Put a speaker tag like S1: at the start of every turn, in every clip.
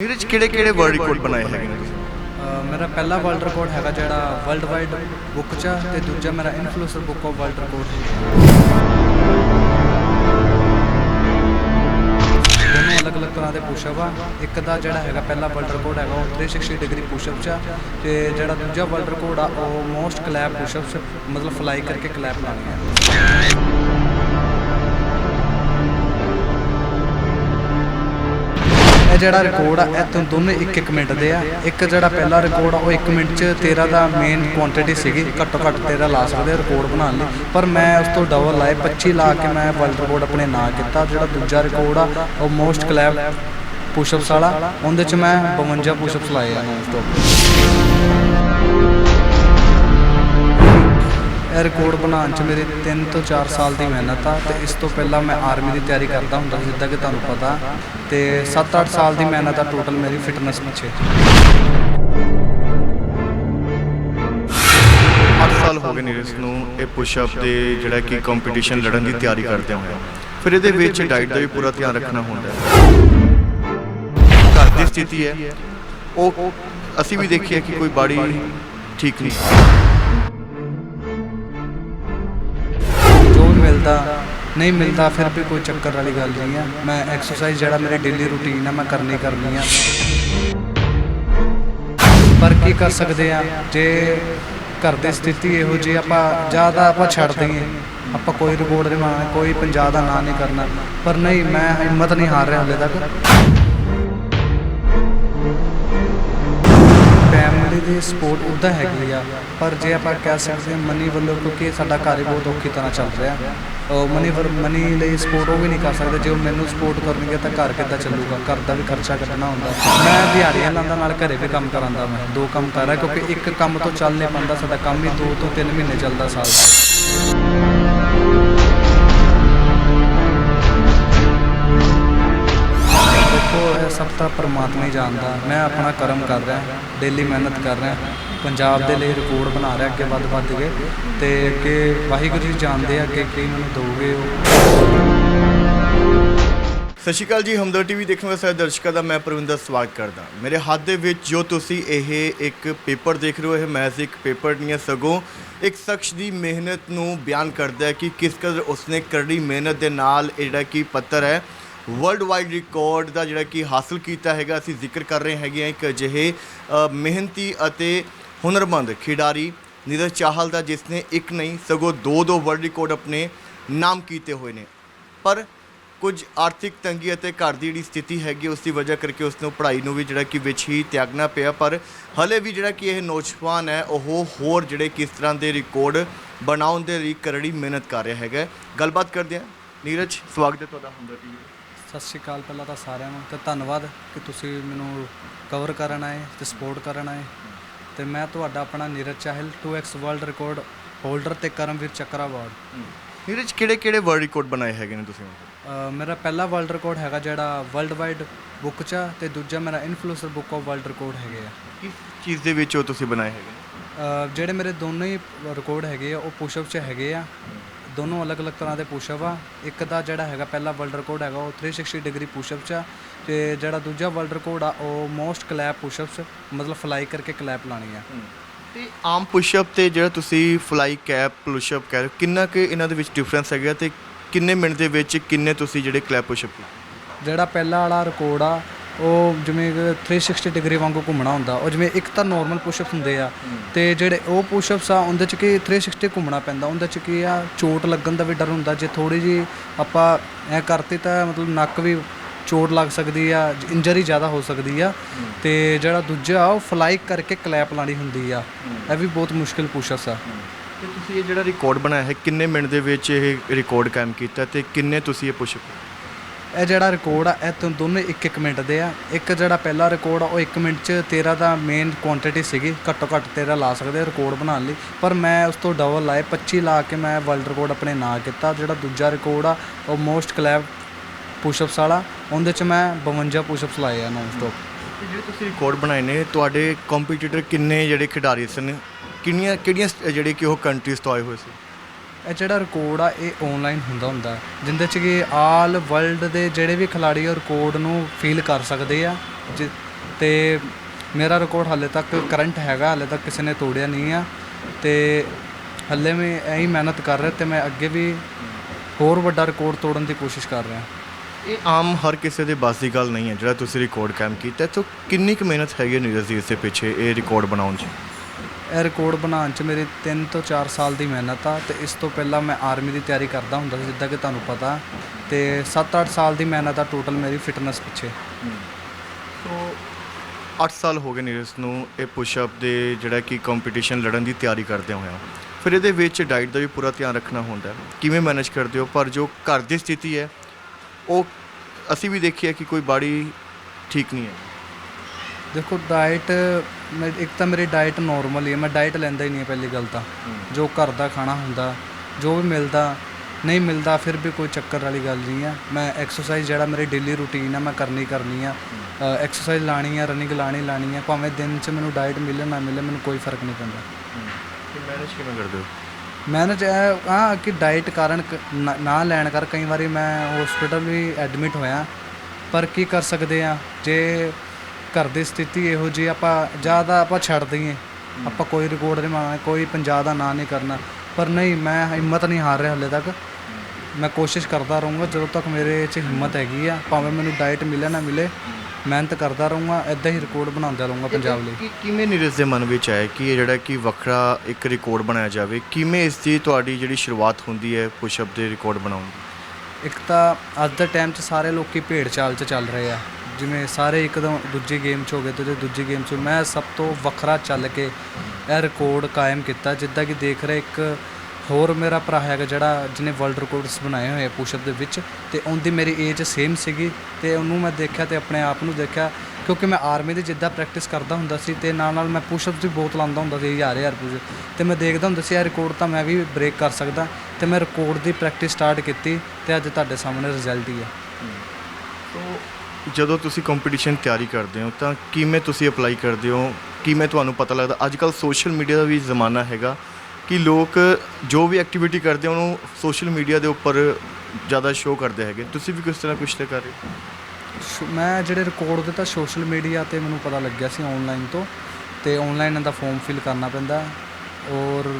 S1: ਇਹਦੇ ਚ ਕਿਹੜੇ ਕਿਹੜੇ ਵਰਲਡ ਰਿਕਾਰਡ ਬਣਾਏ ਹੈਗੇ ਨੇ ਤੁਸੀਂ?
S2: ਅ, ਮੇਰਾ ਪਹਿਲਾ ਵਰਲਡ ਰਿਕਾਰਡ ਹੈਗਾ ਜਿਹੜਾ ਵਰਲਡ ਵਾਈਡ ਬੁੱਕ 'ਚ ਆ ਤੇ ਦੂਜਾ ਮੇਰਾ influencer book of world record ਦੋਨੋਂ ਅਲੱਗ-ਅਲੱਗ ਤਰ੍ਹਾਂ ਦੇ ਪੁਸ਼ਅਪ ਆ। ਇੱਕ ਦਾ ਜਿਹੜਾ ਹੈਗਾ ਪਹਿਲਾ ਵਰਲਡ ਰਿਕਾਰਡ ਹੈਗਾ ਉਹ 360 ਡਿਗਰੀ ਪੁਸ਼ਅਪ 'ਚ ਆ ਤੇ ਜਿਹੜਾ ਦੂਜਾ ਵਰਲਡ ਰਿਕਾਰਡ ਆ ਉਹ ਮੋਸਟ ਕਲੈਪ ਪੁਸ਼ਅਪਸ ਮਤਲਬ ਫਲਾਈ ਕਰਕੇ ਕਲੈਪ ਲਾਉਣੀ ਆ। ਜਿਹੜਾ ਰਿਕਾਰਡ ਆ ਇਹ ਤੋਂ ਦੋਨੇ 1-1 ਮਿੰਟ ਦੇ ਆ। ਇੱਕ ਜਿਹੜਾ ਪਹਿਲਾ ਰਿਕਾਰਡ ਆ, ਉਹ 1 ਮਿੰਟ ਚ 13 ਦਾ ਮੇਨ ਕੁਆਂਟੀਟੀ ਸੀਗੀ। ਘੱਟੋ ਘੱਟ 13 ਲਾ ਸਕਦੇ ਰਿਕਾਰਡ ਬਣਾਉਣ ਲਈ। ਪਰ ਮੈਂ ਉਸ ਤੋਂ ਡਬਲ ਲਾਏ 25 ਲਾ ਕੇ ਮੈਂ ਵਰਲਡ ਰਿਕਾਰਡ ਆਪਣੇ ਨਾਂ ਕੀਤਾ। ਜਿਹੜਾ ਦੂਜਾ ਰਿਕਾਰਡ ਆ, ਉਹ ਮੋਸਟ ਕਲੈਬ ਪੁਸ਼ਅਪਸ ਵਾਲਾ। ਉਹਦੇ ਚ ਮੈਂ 52 ਪੁਸ਼ਅਪਸ ਲਾਏ ਆ ਨੌਨ ਸਟਾਪ ਇਹ ਰਿਕਾਰਡ ਬਣਾਉਣ ਚ ਮੇਰੇ 3 ਤੋਂ 4 ਸਾਲ ਦੀ ਮਿਹਨਤ ਆ ਤੇ ਇਸ ਤੋਂ ਪਹਿਲਾਂ ਮੈਂ ਆਰਮੀ ਦੀ ਤਿਆਰੀ ਕਰਦਾ ਹੁੰਦਾ ਸੀ, ਜਿੱਦਾਂ ਕਿ ਤੁਹਾਨੂੰ ਪਤਾ। ਤੇ 7-8 ਸਾਲ ਦੀ ਮਿਹਨਤ ਆ ਟੋਟਲ ਮੇਰੀ ਫਿਟਨੈਸ ਪਿੱਛੇ।
S1: 8 ਸਾਲ ਹੋ ਗਏ ਨੇ ਨੂੰ, ਇਹ ਪੁਸ਼-ਅਪ ਦੇ ਜਿਹੜਾ ਕਿ ਕੰਪੀਟੀਸ਼ਨ ਲੜਨ ਦੀ ਤਿਆਰੀ ਕਰਦੇ ਹੋਏ ਫਿਰ ਇਹਦੇ ਵਿੱਚ ਡਾਈਟ ਦਾ ਵੀ ਪੂਰਾ ਧਿਆਨ ਰੱਖਣਾ ਹੁੰਦਾ ਘਰ ਦੀ ਸਥਿਤੀ ਹੈ। ਉਹ, ਅਸੀਂ ਵੀ ਦੇਖੀ ਕਿ ਕੋਈ ਬਾੜੀ ਠੀਕ ਨਹੀਂ।
S2: ਮਿਲਦਾ, ਨਹੀਂ ਮਿਲਦਾ ਫਿਰ ਵੀ ਕੋਈ ਚੱਕਰ ਵਾਲੀ ਗੱਲ ਨਹੀਂ ਆ। ਮੈਂ ਐਕਸਰਸਾਈਜ਼ ਜਿਹੜਾ ਮੇਰੀ ਡੇਲੀ ਰੂਟੀਨ ਆ, ਮੈਂ ਕਰਨੀ ਕਰਨੀ ਆ। ਪਰ ਕੀ ਕਰ ਸਕਦੇ ਆ? ਜੇ ਘਰ ਦੀ ਸਥਿਤੀ ਇਹੋ ਜਿਹੀ ਆਪਾਂ ਜ਼ਿਆਦਾ ਆਪਾਂ ਛੱਡ ਦਈਏ। ਆਪਾਂ ਕੋਈ ਰਿਪੋਰਟ ਨਹੀਂ ਬਣਾਉਣਾ ਕੋਈ ਪੰਜਾਬ ਦਾ ਨਾਂ ਨਹੀਂ ਕਰਨਾ। ਪਰ ਨਹੀਂ, ਮੈਂ ਹਿੰਮਤ ਨਹੀਂ ਹਾਰ ਰਿਹਾ ਹਲੇ ਤੱਕ। ਦੀ ਸਪੋਰਟ ਉੱਦਾਂ ਹੈਗੀ ਆ, ਪਰ ਜੇ ਆਪਾਂ ਕਹਿ ਸਕਦੇ ਹਾਂ ਮਨੀ ਵੱਲੋਂ, ਕਿਉਂਕਿ ਸਾਡਾ ਘਰ ਹੀ ਬਹੁਤ ਔਖੀ ਤਰ੍ਹਾਂ ਚੱਲ ਰਿਹਾ। ਮਨੀ ਵਰ ਮਨੀ ਲਈ ਸਪੋਰਟ ਉਹ ਵੀ ਨਹੀਂ ਕਰ ਸਕਦੇ, ਜੇ ਉਹ ਮੈਨੂੰ ਸਪੋਰਟ ਕਰਨਗੇ ਤਾਂ ਘਰ ਕਿੱਦਾਂ ਚੱਲੂਗਾ? ਘਰ ਦਾ ਵੀ ਖਰਚਾ ਕੱਢਣਾ ਹੁੰਦਾ। ਮੈਂ ਦਿਹਾੜੀਆਂ ਲਾਉਂਦਾ, ਨਾਲ ਘਰੇ ਵੀ ਕੰਮ ਕਰਾਂਦਾ ਮੈਂ। ਦੋ ਕੰਮ ਕਰ ਰਿਹਾ, ਕਿਉਂਕਿ ਇੱਕ ਕੰਮ ਤੋਂ ਚੱਲ ਨਹੀਂ ਪਾਉਂਦਾ, ਸਾਡਾ ਕੰਮ ਹੀ ਦੋ ਤੋਂ ਤਿੰਨ ਮਹੀਨੇ ਚੱਲਦਾ ਸਾਲ ਦਾ। ਤਾਂ ਪਰਮਾਤਮਾ ਹੀ ਜਾਣਦਾ। ਮੈਂ ਆਪਣਾ ਕਰਮ ਕਰ ਰਿਹਾ ਡੇਲੀ ਮਿਹਨਤ ਕਰ ਰਿਹਾ, ਪੰਜਾਬ ਦੇ ਲਈ ਰਿਕਾਰਡ ਬਣਾ ਰਿਹਾ, ਅੱਗੇ ਵੱਧ ਵੱਧ ਕੇ। ਤੇ ਕਿ ਵਾਹਿਗੁਰੂ ਜੀ ਜਾਣਦੇ ਆ ਕਿ ਕੀ ਮੈਨੂੰ ਦੋਗੇ ਉਹ।
S1: ਸਤਿ ਸ਼੍ਰੀ ਅਕਾਲ ਜੀ, ਹਮਦਰ ਟੀਵੀ ਦੇਖਣ ਵਾਲੇ ਸਾਰੇ ਦਰਸ਼ਕਾਂ ਦਾ ਮੈਂ ਪ੍ਰਵਿੰਦਰ ਸਵਾਗਤ ਕਰਦਾ। ਮੇਰੇ ਹੱਥ ਦੇ ਵਿੱਚ ਜੋ ਤੁਸੀਂ ਇਹ ਇੱਕ ਪੇਪਰ ਦੇਖ ਰਹੇ ਹੋ, ਇਹ ਮੈਜ਼ ਇੱਕ ਪੇਪਰ ਨਹੀਂ ਹੈ, ਸਗੋਂ ਇੱਕ ਸ਼ਖਸ ਦੀ ਮਿਹਨਤ ਨੂੰ ਬਿਆਨ ਕਰਦਾ ਹੈ ਕਿ ਕਿਸ ਕਦਰ ਉਸਨੇ ਕਰੜੀ ਮਿਹਨਤ ਦੇ ਨਾਲ ਜਿਹੜਾ ਕਿ ਪੱਤਰ ਹੈ ਵਰਲਡ ਵਾਈਡ ਰਿਕਾਰਡ ਦਾ ਜਿਹੜਾ ਕਿ ਹਾਸਲ ਕੀਤਾ ਹੈਗਾ, ਅਸੀਂ ਜ਼ਿਕਰ ਕਰ ਰਹੇ ਹੈਗੇ ਹਾਂ ਇੱਕ ਅਜਿਹੇ ਮਿਹਨਤੀ ਅਤੇ ਹੁਨਰਮੰਦ ਖਿਡਾਰੀ ਨੀਰਜ ਚਾਹਲ ਦਾ ਜਿਸ ਨੇ ਇੱਕ ਨਹੀਂ, ਸਗੋਂ ਦੋ ਦੋ ਵਰਲਡ ਰਿਕਾਰਡ ਆਪਣੇ ਨਾਮ ਕੀਤੇ ਹੋਏ ਨੇ। ਪਰ ਕੁਝ ਆਰਥਿਕ ਤੰਗੀ ਅਤੇ ਘਰ ਦੀ ਜਿਹੜੀ ਸਥਿਤੀ ਹੈਗੀ, ਉਸ ਦੀ ਵਜ੍ਹਾ ਕਰਕੇ ਉਸ ਨੂੰ ਪੜ੍ਹਾਈ ਨੂੰ ਵੀ ਜਿਹੜਾ ਕਿ ਵਿੱਚ ਹੀ ਤਿਆਗਣਾ ਪਿਆ, ਪਰ ਹਲੇ ਵੀ ਜਿਹੜਾ ਕਿ ਇਹ ਨੌਜਵਾਨ ਹੈ, ਉਹ ਹੋਰ ਜਿਹੜੇ ਕਿਸ ਤਰ੍ਹਾਂ ਦੇ ਰਿਕਾਰਡ ਬਣਾਉਣ ਦੇ ਲਈ ਕਰੜੀ ਮਿਹਨਤ ਕਰ ਰਿਹਾ ਹੈਗਾ। ਗੱਲਬਾਤ ਕਰਦੇ ਹਾਂ। ਨੀਰਜ, ਸਵਾਗਤ ਹੈ ਤੁਹਾਡਾ ਹੁੰਦਾ ਟੀਵੀ
S2: ਸਤਿ ਸ਼੍ਰੀ ਅਕਾਲ ਪਹਿਲਾਂ ਤਾਂ ਸਾਰਿਆਂ ਨੂੰ ਤੇ ਧੰਨਵਾਦ ਕਿ ਤੁਸੀਂ ਮੈਨੂੰ ਕਵਰ ਕਰਨ ਆਏ ਤੇ ਸਪੋਰਟ ਕਰਨ ਆਏ। ਤੇ ਮੈਂ ਤੁਹਾਡਾ ਆਪਣਾ Neeraj Chahal 2x world record holder ਤੇ ਕਰਮਵੀਰ ਚੱਕਰ ਅਵਾਰਡ
S1: ਨੀਰਜ ਕਿਹੜੇ ਕਿਹੜੇ ਵਰਲਡ ਰਿਕਾਰਡ ਬਣਾਏ ਹੈਗੇ ਨੇ ਤੁਸੀਂ?
S2: ਮੇਰਾ ਪਹਿਲਾ ਵਰਲਡ ਰਿਕਾਰਡ ਹੈਗਾ ਜਿਹੜਾ ਵਰਲਡ ਵਾਈਡ ਬੁੱਕ 'ਚ ਆ ਤੇ ਦੂਜਾ ਮੇਰਾ influencer book of world record ਹੈਗੇ ਆ।
S1: ਕਿਸ ਚੀਜ਼ ਦੇ ਵਿੱਚ ਉਹ ਤੁਸੀਂ ਬਣਾਏ ਹੈਗੇ ਨੇ?
S2: ਜਿਹੜੇ ਮੇਰੇ ਦੋਨੋਂ ਹੀ ਰਿਕਾਰਡ ਹੈਗੇ ਆ ਉਹ ਪੁਸ਼ਅਪ 'ਚ ਹੈਗੇ ਆ। ਦੋਨੋਂ ਅਲੱਗ-ਅਲੱਗ ਤਰ੍ਹਾਂ ਦੇ ਪੁਸ਼ਅਪ ਆ। ਇੱਕ ਦਾ ਜਿਹੜਾ ਹੈਗਾ ਪਹਿਲਾ ਵਰਲਡ ਰਿਕਾਰਡ ਹੈਗਾ ਉਹ 360 ਡਿਗਰੀ ਪੁਸ਼ਅਪ 'ਚ ਆ। ਤੇ ਜਿਹੜਾ ਦੂਜਾ ਵਰਲਡ ਰਿਕਾਰਡ ਆ ਉਹ ਮੋਸਟ ਕਲੈਪ ਪੁਸ਼ਅਪਸ ਮਤਲਬ ਫਲਾਈ ਕਰਕੇ ਕਲੈਪ ਲਾਣੀ ਆ।
S1: ਤੇ ਆਮ ਪੁਸ਼ਅਪ ਤੇ ਜਿਹੜਾ ਤੁਸੀਂ ਫਲਾਈ ਕੈਪ ਪੁਸ਼ਅਪ ਕਹਿ ਰਹੇ ਹੋ ਕਿੰਨਾ ਕਿ ਇਹਨਾਂ ਦੇ ਵਿੱਚ ਡਿਫਰੈਂਸ ਹੈਗਾ ਤੇ ਕਿੰਨੇ ਮਿੰਟ ਦੇ ਵਿੱਚ ਕਿੰਨੇ ਤੁਸੀਂ ਜਿਹੜੇ ਕਲੈਪ ਪੁਸ਼ਅਪ
S2: ਜਿਹੜਾ ਪਹਿਲਾ ਵਾਲਾ ਰਿਕਾਰਡ ਆ ਉਹ ਜਿਵੇਂ ਕਿ 360 ਡਿਗਰੀ ਵਾਂਗੂ ਘੁੰਮਣਾ ਹੁੰਦਾ ਉਹ ਜਿਵੇਂ ਇੱਕ ਤਾਂ ਨਾਰਮਲ ਪੁਸ਼ਅਪਸ ਹੁੰਦੇ ਆ ਤੇ ਜਿਹੜੇ ਉਹ ਪੁਸ਼ਅਪਸ ਆ ਉਹਦੇ ਚ ਕੀ 360 ਘੁੰਮਣਾ ਪੈਂਦਾ ਉਹਦੇ ਚ ਕੀ ਆ ਚੋਟ ਲੱਗਣ ਦਾ ਵੀ ਡਰ ਹੁੰਦਾ ਜੇ ਥੋੜੀ ਜੀ ਆਪਾਂ ਐ ਕਰਤੇ ਤਾਂ ਮਤਲਬ ਨੱਕ ਵੀ ਚੋਟ ਲੱਗ ਸਕਦੀ ਆ ਇੰਜਰੀ ਜ਼ਿਆਦਾ ਹੋ ਸਕਦੀ ਆ ਤੇ ਜਿਹੜਾ ਦੂਜਾ ਉਹ ਫਲਾਈ ਕਰਕੇ ਕਲੈਪ ਲਾਣੀ ਹੁੰਦੀ ਆ ਇਹ ਵੀ ਬਹੁਤ ਮੁਸ਼ਕਿਲ ਪੁਸ਼ਅਪਸ ਆ।
S1: ਤੇ ਤੁਸੀਂ ਇਹ ਜਿਹੜਾ ਰਿਕਾਰਡ ਬਣਾਇਆ ਹੈ ਕਿੰਨੇ ਮਿੰਟ ਦੇ ਵਿੱਚ ਇਹ ਰਿਕਾਰਡ ਕਾਇਮ ਕੀਤਾ ਤੇ ਕਿੰਨੇ ਤੁਸੀਂ ਇਹ ਪੁਸ਼ਅਪ
S2: ਇਹ ਜਿਹੜਾ ਰਿਕਾਰਡ ਆ, ਇਹ ਤੋਂ ਦੋਨੇ 1-1 ਮਿੰਟ ਦੇ ਆ। ਇੱਕ ਜਿਹੜਾ ਪਹਿਲਾ ਰਿਕਾਰਡ ਆ, ਉਹ 1 ਮਿੰਟ ਚ 13 ਦਾ ਮੇਨ ਕੁਆਂਟੀਟੀ ਸੀਗੀ। ਘੱਟੋ ਘੱਟ 13 ਲਾ ਸਕਦੇ ਰਿਕਾਰਡ ਬਣਾਉਣ ਲਈ। ਪਰ ਮੈਂ ਉਸ ਤੋਂ ਡਬਲ ਲਾਏ 25 ਲਾ ਕੇ ਮੈਂ ਵਰਲਡ ਰਿਕਾਰਡ ਆਪਣੇ ਨਾਂ ਕੀਤਾ। ਜਿਹੜਾ ਦੂਜਾ ਰਿਕਾਰਡ ਆ, ਉਹ ਮੋਸਟ ਕਲੈਬ ਪੁਸ਼ਅਪਸ ਵਾਲਾ, ਉਹਦੇ ਚ ਮੈਂ 52 ਪੁਸ਼ਅਪਸ ਲਾਏ ਆ ਨੌਨ ਸਟਾਪ
S1: ਤੇ ਜਿਹੜੇ ਤੁਸੀਂ ਰਿਕਾਰਡ ਬਣਾਏ ਨੇ, ਤੁਹਾਡੇ ਕੰਪੀਟੀਟਰ ਕਿੰਨੇ ਜਿਹੜੇ ਖਿਡਾਰੀ ਸਨ ਕਿੰਨੀਆਂ ਕਿਹੜੀਆਂ ਸ- ਜਿਹੜੇ ਕਿ ਉਹ ਕੰਟਰੀਜ਼ ਤੋਂ ਆਏ ਹੋਏ ਸੀ?
S2: ਇਹ ਜਿਹੜਾ ਰਿਕਾਰਡ ਆ, ਇਹ ਆਨਲਾਈਨ ਹੁੰਦਾ ਹੁੰਦਾ। ਜਿੰਦੇ ਚ ਕਿ ਆਲ ਵਰਲਡ ਦੇ ਜਿਹੜੇ ਵੀ ਖਿਲਾੜੀ ਉਹ ਰਿਕਾਰਡ ਨੂੰ ਫੀਲ ਕਰ ਸਕਦੇ ਆ। ਜਿ- ਤੇ ਮੇਰਾ ਰਿਕਾਰਡ ਹਾਲੇ ਤੱਕ ਕਰੰਟ ਹੈਗਾ, ਹਾਲੇ ਤੱਕ ਕਿਸੇ ਨੇ ਤੋੜਿਆ ਨਹੀਂ ਆ। ਤੇ ਹਾਲੇ ਮੈਂ ਇਹੀ ਮਿਹਨਤ ਕਰ ਰਿਹਾ ਤੇ ਮੈਂ ਅੱਗੇ ਵੀ ਹੋਰ ਵੱਡਾ ਰਿਕਾਰਡ ਤੋੜਨ ਦੀ ਕੋਸ਼ਿਸ਼ ਕਰ ਰਿਹਾ।
S1: ਇਹ ਆਮ ਹਰ ਕਿਸੇ ਦੇ ਬਸ ਦੀ ਗੱਲ ਨਹੀਂ ਹੈ, ਜਿਹੜਾ ਤੁਸੀਂ ਰਿਕਾਰਡ ਕਾਇਮ ਕੀਤਾ, ਤਾਂ ਕਿੰਨੀ ਕੁ ਮਿਹਨਤ ਹੈਗੀ ਹੈ ਨੀਰਜ ਦੀ ਇਸ ਦੇ ਪਿੱਛੇ, ਇਹ ਰਿਕਾਰਡ ਬਣਾਉਣ 'ਚ?
S2: ਇਹ ਰਿਕਾਰਡ ਬਣਾਉਣ 'ਚ ਮੇਰੀ 3 ਤੋਂ 4 ਸਾਲ ਦੀ ਮਿਹਨਤ ਆ ਤੇ ਇਸ ਤੋਂ ਪਹਿਲਾਂ ਮੈਂ ਆਰਮੀ ਦੀ ਤਿਆਰੀ ਕਰਦਾ ਹੁੰਦਾ ਸੀ ਜਿੱਦਾਂ ਕਿ ਤੁਹਾਨੂੰ ਪਤਾ। ਤੇ 7-8 ਸਾਲ ਦੀ ਮਿਹਨਤ ਆ ਟੋਟਲ ਮੇਰੀ ਫਿਟਨੈਸ ਪਿੱਛੇ।
S1: ਸੋ 8 ਸਾਲ ਹੋ ਗਏ ਨੀਰਜ ਨੂੰ ਇਹ ਪੁਸ਼ਅਪ ਦੇ ਜਿਹੜਾ ਕਿ ਕੰਪੀਟੀਸ਼ਨ ਲੜਨ ਦੀ ਤਿਆਰੀ ਕਰਦੇ ਹੋਇਆ ਫਿਰ ਇਹਦੇ ਵਿੱਚ ਡਾਈਟ ਦਾ ਵੀ ਪੂਰਾ ਧਿਆਨ ਰੱਖਣਾ ਹੁੰਦਾ। ਕਿਵੇਂ ਮੈਨੇਜ ਕਰਦੇ ਹੋ? ਪਰ ਜੋ ਘਰ ਦੀ ਸਥਿਤੀ ਹੈ ਉਹ ਅਸੀਂ ਵੀ ਦੇਖਿਆ ਕਿ ਕੋਈ ਬਾੜੀ ਠੀਕ ਨਹੀਂ ਹੈ।
S2: ਦੇਖੋ ਡਾਈਟ ਮੈਂ ਇੱਕ ਤਾਂ ਮੇਰੀ ਡਾਈਟ ਨਾਰਮਲ ਹੀ ਹੈ। ਮੈਂ ਡਾਈਟ ਲੈਂਦਾ ਹੀ ਨਹੀਂ ਹਾਂ ਪਹਿਲੀ ਗੱਲ ਤਾਂ। ਜੋ ਘਰ ਦਾ ਖਾਣਾ ਹੁੰਦਾ ਜੋ ਵੀ ਮਿਲਦਾ ਨਹੀਂ ਮਿਲਦਾ ਫਿਰ ਵੀ ਕੋਈ ਚੱਕਰ ਵਾਲੀ ਗੱਲ ਨਹੀਂ ਆ। ਮੈਂ ਐਕਸਰਸਾਈਜ਼ ਜਿਹੜਾ ਮੇਰੀ ਡੇਲੀ ਰੂਟੀਨ ਆ ਮੈਂ ਕਰਨੀ ਕਰਨੀ ਆ। ਐਕਸਰਸਾਈਜ਼ ਲਾਣੀ ਆ ਰਨਿੰਗ ਲਾਣੀ ਲਾਣੀ ਆ ਭਾਵੇਂ ਦਿਨ 'ਚ ਮੈਨੂੰ ਡਾਈਟ ਮਿਲੇ ਨਾ ਮਿਲੇ ਮੈਨੂੰ ਕੋਈ ਫ਼ਰਕ ਨਹੀਂ ਪੈਂਦਾ।
S1: ਕਿ ਮੈਨੇਜ ਕਿਵੇਂ ਕਰਦੇ ਹੋ?
S2: ਮੈਨੇਜ ਇਹ ਆ ਕਿ ਡਾਈਟ ਕਾਰਨ ਨਾ ਲੈਣ ਕਰ ਕਈ ਵਾਰੀ ਮੈਂ ਹਸਪੀਟਲ ਵੀ ਐਡਮਿਟ ਹੋਇਆ। ਪਰ ਕੀ ਕਰ ਸਕਦੇ ਆ? ਜੇ ਘਰ ਦੀ ਸਥਿਤੀ ਇਹੋ ਜੀ ਆਪਾਂ ਜ਼ਿਆਦਾ ਆਪਾਂ ਛੱਡ ਦਈਏ। ਆਪਾਂ ਕੋਈ ਰਿਕਾਰਡ ਨਹੀਂ ਮਾਰਨਾ ਕੋਈ ਪੰਜਾਬ ਦਾ ਨਾਂ ਨਹੀਂ ਕਰਨਾ। ਪਰ ਨਹੀਂ ਮੈਂ ਹਿੰਮਤ ਨਹੀਂ ਹਾਰ ਰਿਹਾ ਹਲੇ ਤੱਕ। ਮੈਂ ਕੋਸ਼ਿਸ਼ ਕਰਦਾ ਰਹੂੰਗਾ ਜਦੋਂ ਤੱਕ ਮੇਰੇ 'ਚ ਹਿੰਮਤ ਹੈਗੀ ਆ ਭਾਵੇਂ ਮੈਨੂੰ ਡਾਈਟ ਮਿਲੇ ਨਾ ਮਿਲੇ ਮਿਹਨਤ ਕਰਦਾ ਰਹੂੰਗਾ ਇਦਾਂ ਹੀ ਰਿਕਾਰਡ ਬਣਾਉਂਦਾ ਰਹੂੰਗਾ ਪੰਜਾਬ ਲਈ।
S1: ਕਿ ਕਿਵੇਂ ਨੀਰਜ ਦੇ ਮਨ ਵਿੱਚ ਆਇਆ ਕਿ ਇਹ ਜਿਹੜਾ ਕਿ ਵੱਖਰਾ ਇੱਕ ਰਿਕਾਰਡ ਬਣਾਇਆ ਜਾਵੇ? ਕਿਵੇਂ ਇਸ ਦੀ ਤੁਹਾਡੀ ਜਿਹੜੀ ਸ਼ੁਰੂਆਤ ਹੁੰਦੀ ਹੈ ਪੁਸ਼ਅਪ ਦੇ ਰਿਕਾਰਡ ਬਣਾਉਣ ਦੀ?
S2: ਇੱਕ ਤਾਂ ਅੱਜ ਦੇ ਟਾਈਮ 'ਚ ਸਾਰੇ ਲੋਕੀ ਭੇਡ ਚਾਲ 'ਚ ਚੱਲ ਰਹੇ ਆ। ਜਿਵੇਂ ਸਾਰੇ ਇੱਕਦਮ ਦੂਜੀ ਗੇਮ 'ਚ ਹੋ ਗਏ ਤੇ ਦੂਜੀ ਗੇਮ 'ਚ ਮੈਂ ਸਭ ਤੋਂ ਵੱਖਰਾ ਚੱਲ ਕੇ ਇਹ ਰਿਕਾਰਡ ਕਾਇਮ ਕੀਤਾ, ਜਿੱਦਾਂ ਕਿ ਦੇਖ ਰਹੇ ਇੱਕ ਹੋਰ ਮੇਰਾ ਭਰਾ ਹੈਗਾ ਜਿਹੜਾ ਜਿਹਨੇ ਵਰਲਡ ਰਿਕਾਰਡਸ ਬਣਾਏ ਹੋਏ ਆ ਪੁਸ਼ਅਪ ਦੇ ਵਿੱਚ ਤੇ ਉਹਦੀ ਮੇਰੀ ਏਜ ਸੇਮ ਸੀਗੀ ਤੇ ਉਹਨੂੰ ਮੈਂ ਦੇਖਿਆ ਤੇ ਆਪਣੇ ਆਪ ਨੂੰ ਦੇਖਿਆ ਕਿਉਂਕਿ ਮੈਂ ਆਰਮੀ ਦੀ ਜਿੱਦਾਂ ਪ੍ਰੈਕਟਿਸ ਕਰਦਾ ਹੁੰਦਾ ਸੀ ਤੇ ਨਾਲ ਨਾਲ ਮੈਂ ਪੁਸ਼ਅਪਸ ਵੀ ਬਹੁਤ ਲਾਉਂਦਾ ਹੁੰਦਾ ਸੀ ਹਜ਼ਾਰ ਹਜ਼ਾਰ ਪੁਸ਼ ਤੇ ਮੈਂ ਦੇਖਦਾ ਹੁੰਦਾ ਸੀ ਇਹ ਰਿਕਾਰਡ ਤਾਂ ਮੈਂ ਵੀ ਬ੍ਰੇਕ ਕਰ ਸਕਦਾ ਤੇ ਮੈਂ ਰਿਕਾਰਡ ਦੀ ਪ੍ਰੈਕਟਿਸ ਸਟਾਰਟ ਕੀਤੀ ਤੇ ਅੱਜ ਤੁਹਾਡੇ ਸਾਹਮਣੇ ਰਿਜ਼ਲਟ ਹੀ ਹੈ।
S1: ਜਦੋਂ ਤੁਸੀਂ ਕੰਪੀਟੀਸ਼ਨ ਤਿਆਰੀ ਕਰਦੇ ਹੋ, ਤਾਂ ਕਿਵੇਂ ਤੁਸੀਂ ਅਪਲਾਈ ਕਰਦੇ ਹੋ? ਕਿਵੇਂ ਤੁਹਾਨੂੰ ਪਤਾ ਲੱਗਦਾ? ਅੱਜ ਕੱਲ ਸੋਸ਼ਲ ਮੀਡੀਆ ਦਾ ਵੀ ਜ਼ਮਾਨਾ ਹੈਗਾ ਕਿ ਲੋਕ ਜੋ ਵੀ ਐਕਟੀਵਿਟੀ ਕਰਦੇ ਉਹਨੂੰ ਸੋਸ਼ਲ ਮੀਡੀਆ ਦੇ ਉੱਪਰ ਜ਼ਿਆਦਾ ਸ਼ੋਅ ਕਰਦੇ ਹੈਗੇ। ਤੁਸੀਂ ਵੀ ਕਿਸ ਤਰ੍ਹਾਂ ਕੁਛ ਤੇ ਕਰ ਰਹੇ ਹੋ?
S2: ਸ਼- ਮੈਂ ਜਿਹੜੇ ਰਿਕਾਰਡ ਦਿੱਤਾ ਸੋਸ਼ਲ ਮੀਡੀਆ ਤੇ ਮੈਨੂੰ ਪਤਾ ਲੱਗਿਆ ਸੀ ਆਨਲਾਈਨ ਤੋਂ, ਤੇ ਆਨਲਾਈਨ ਇਹਦਾ ਫਾਰਮ ਫਿਲ ਕਰਨਾ ਪੈਂਦਾ। ਔਰ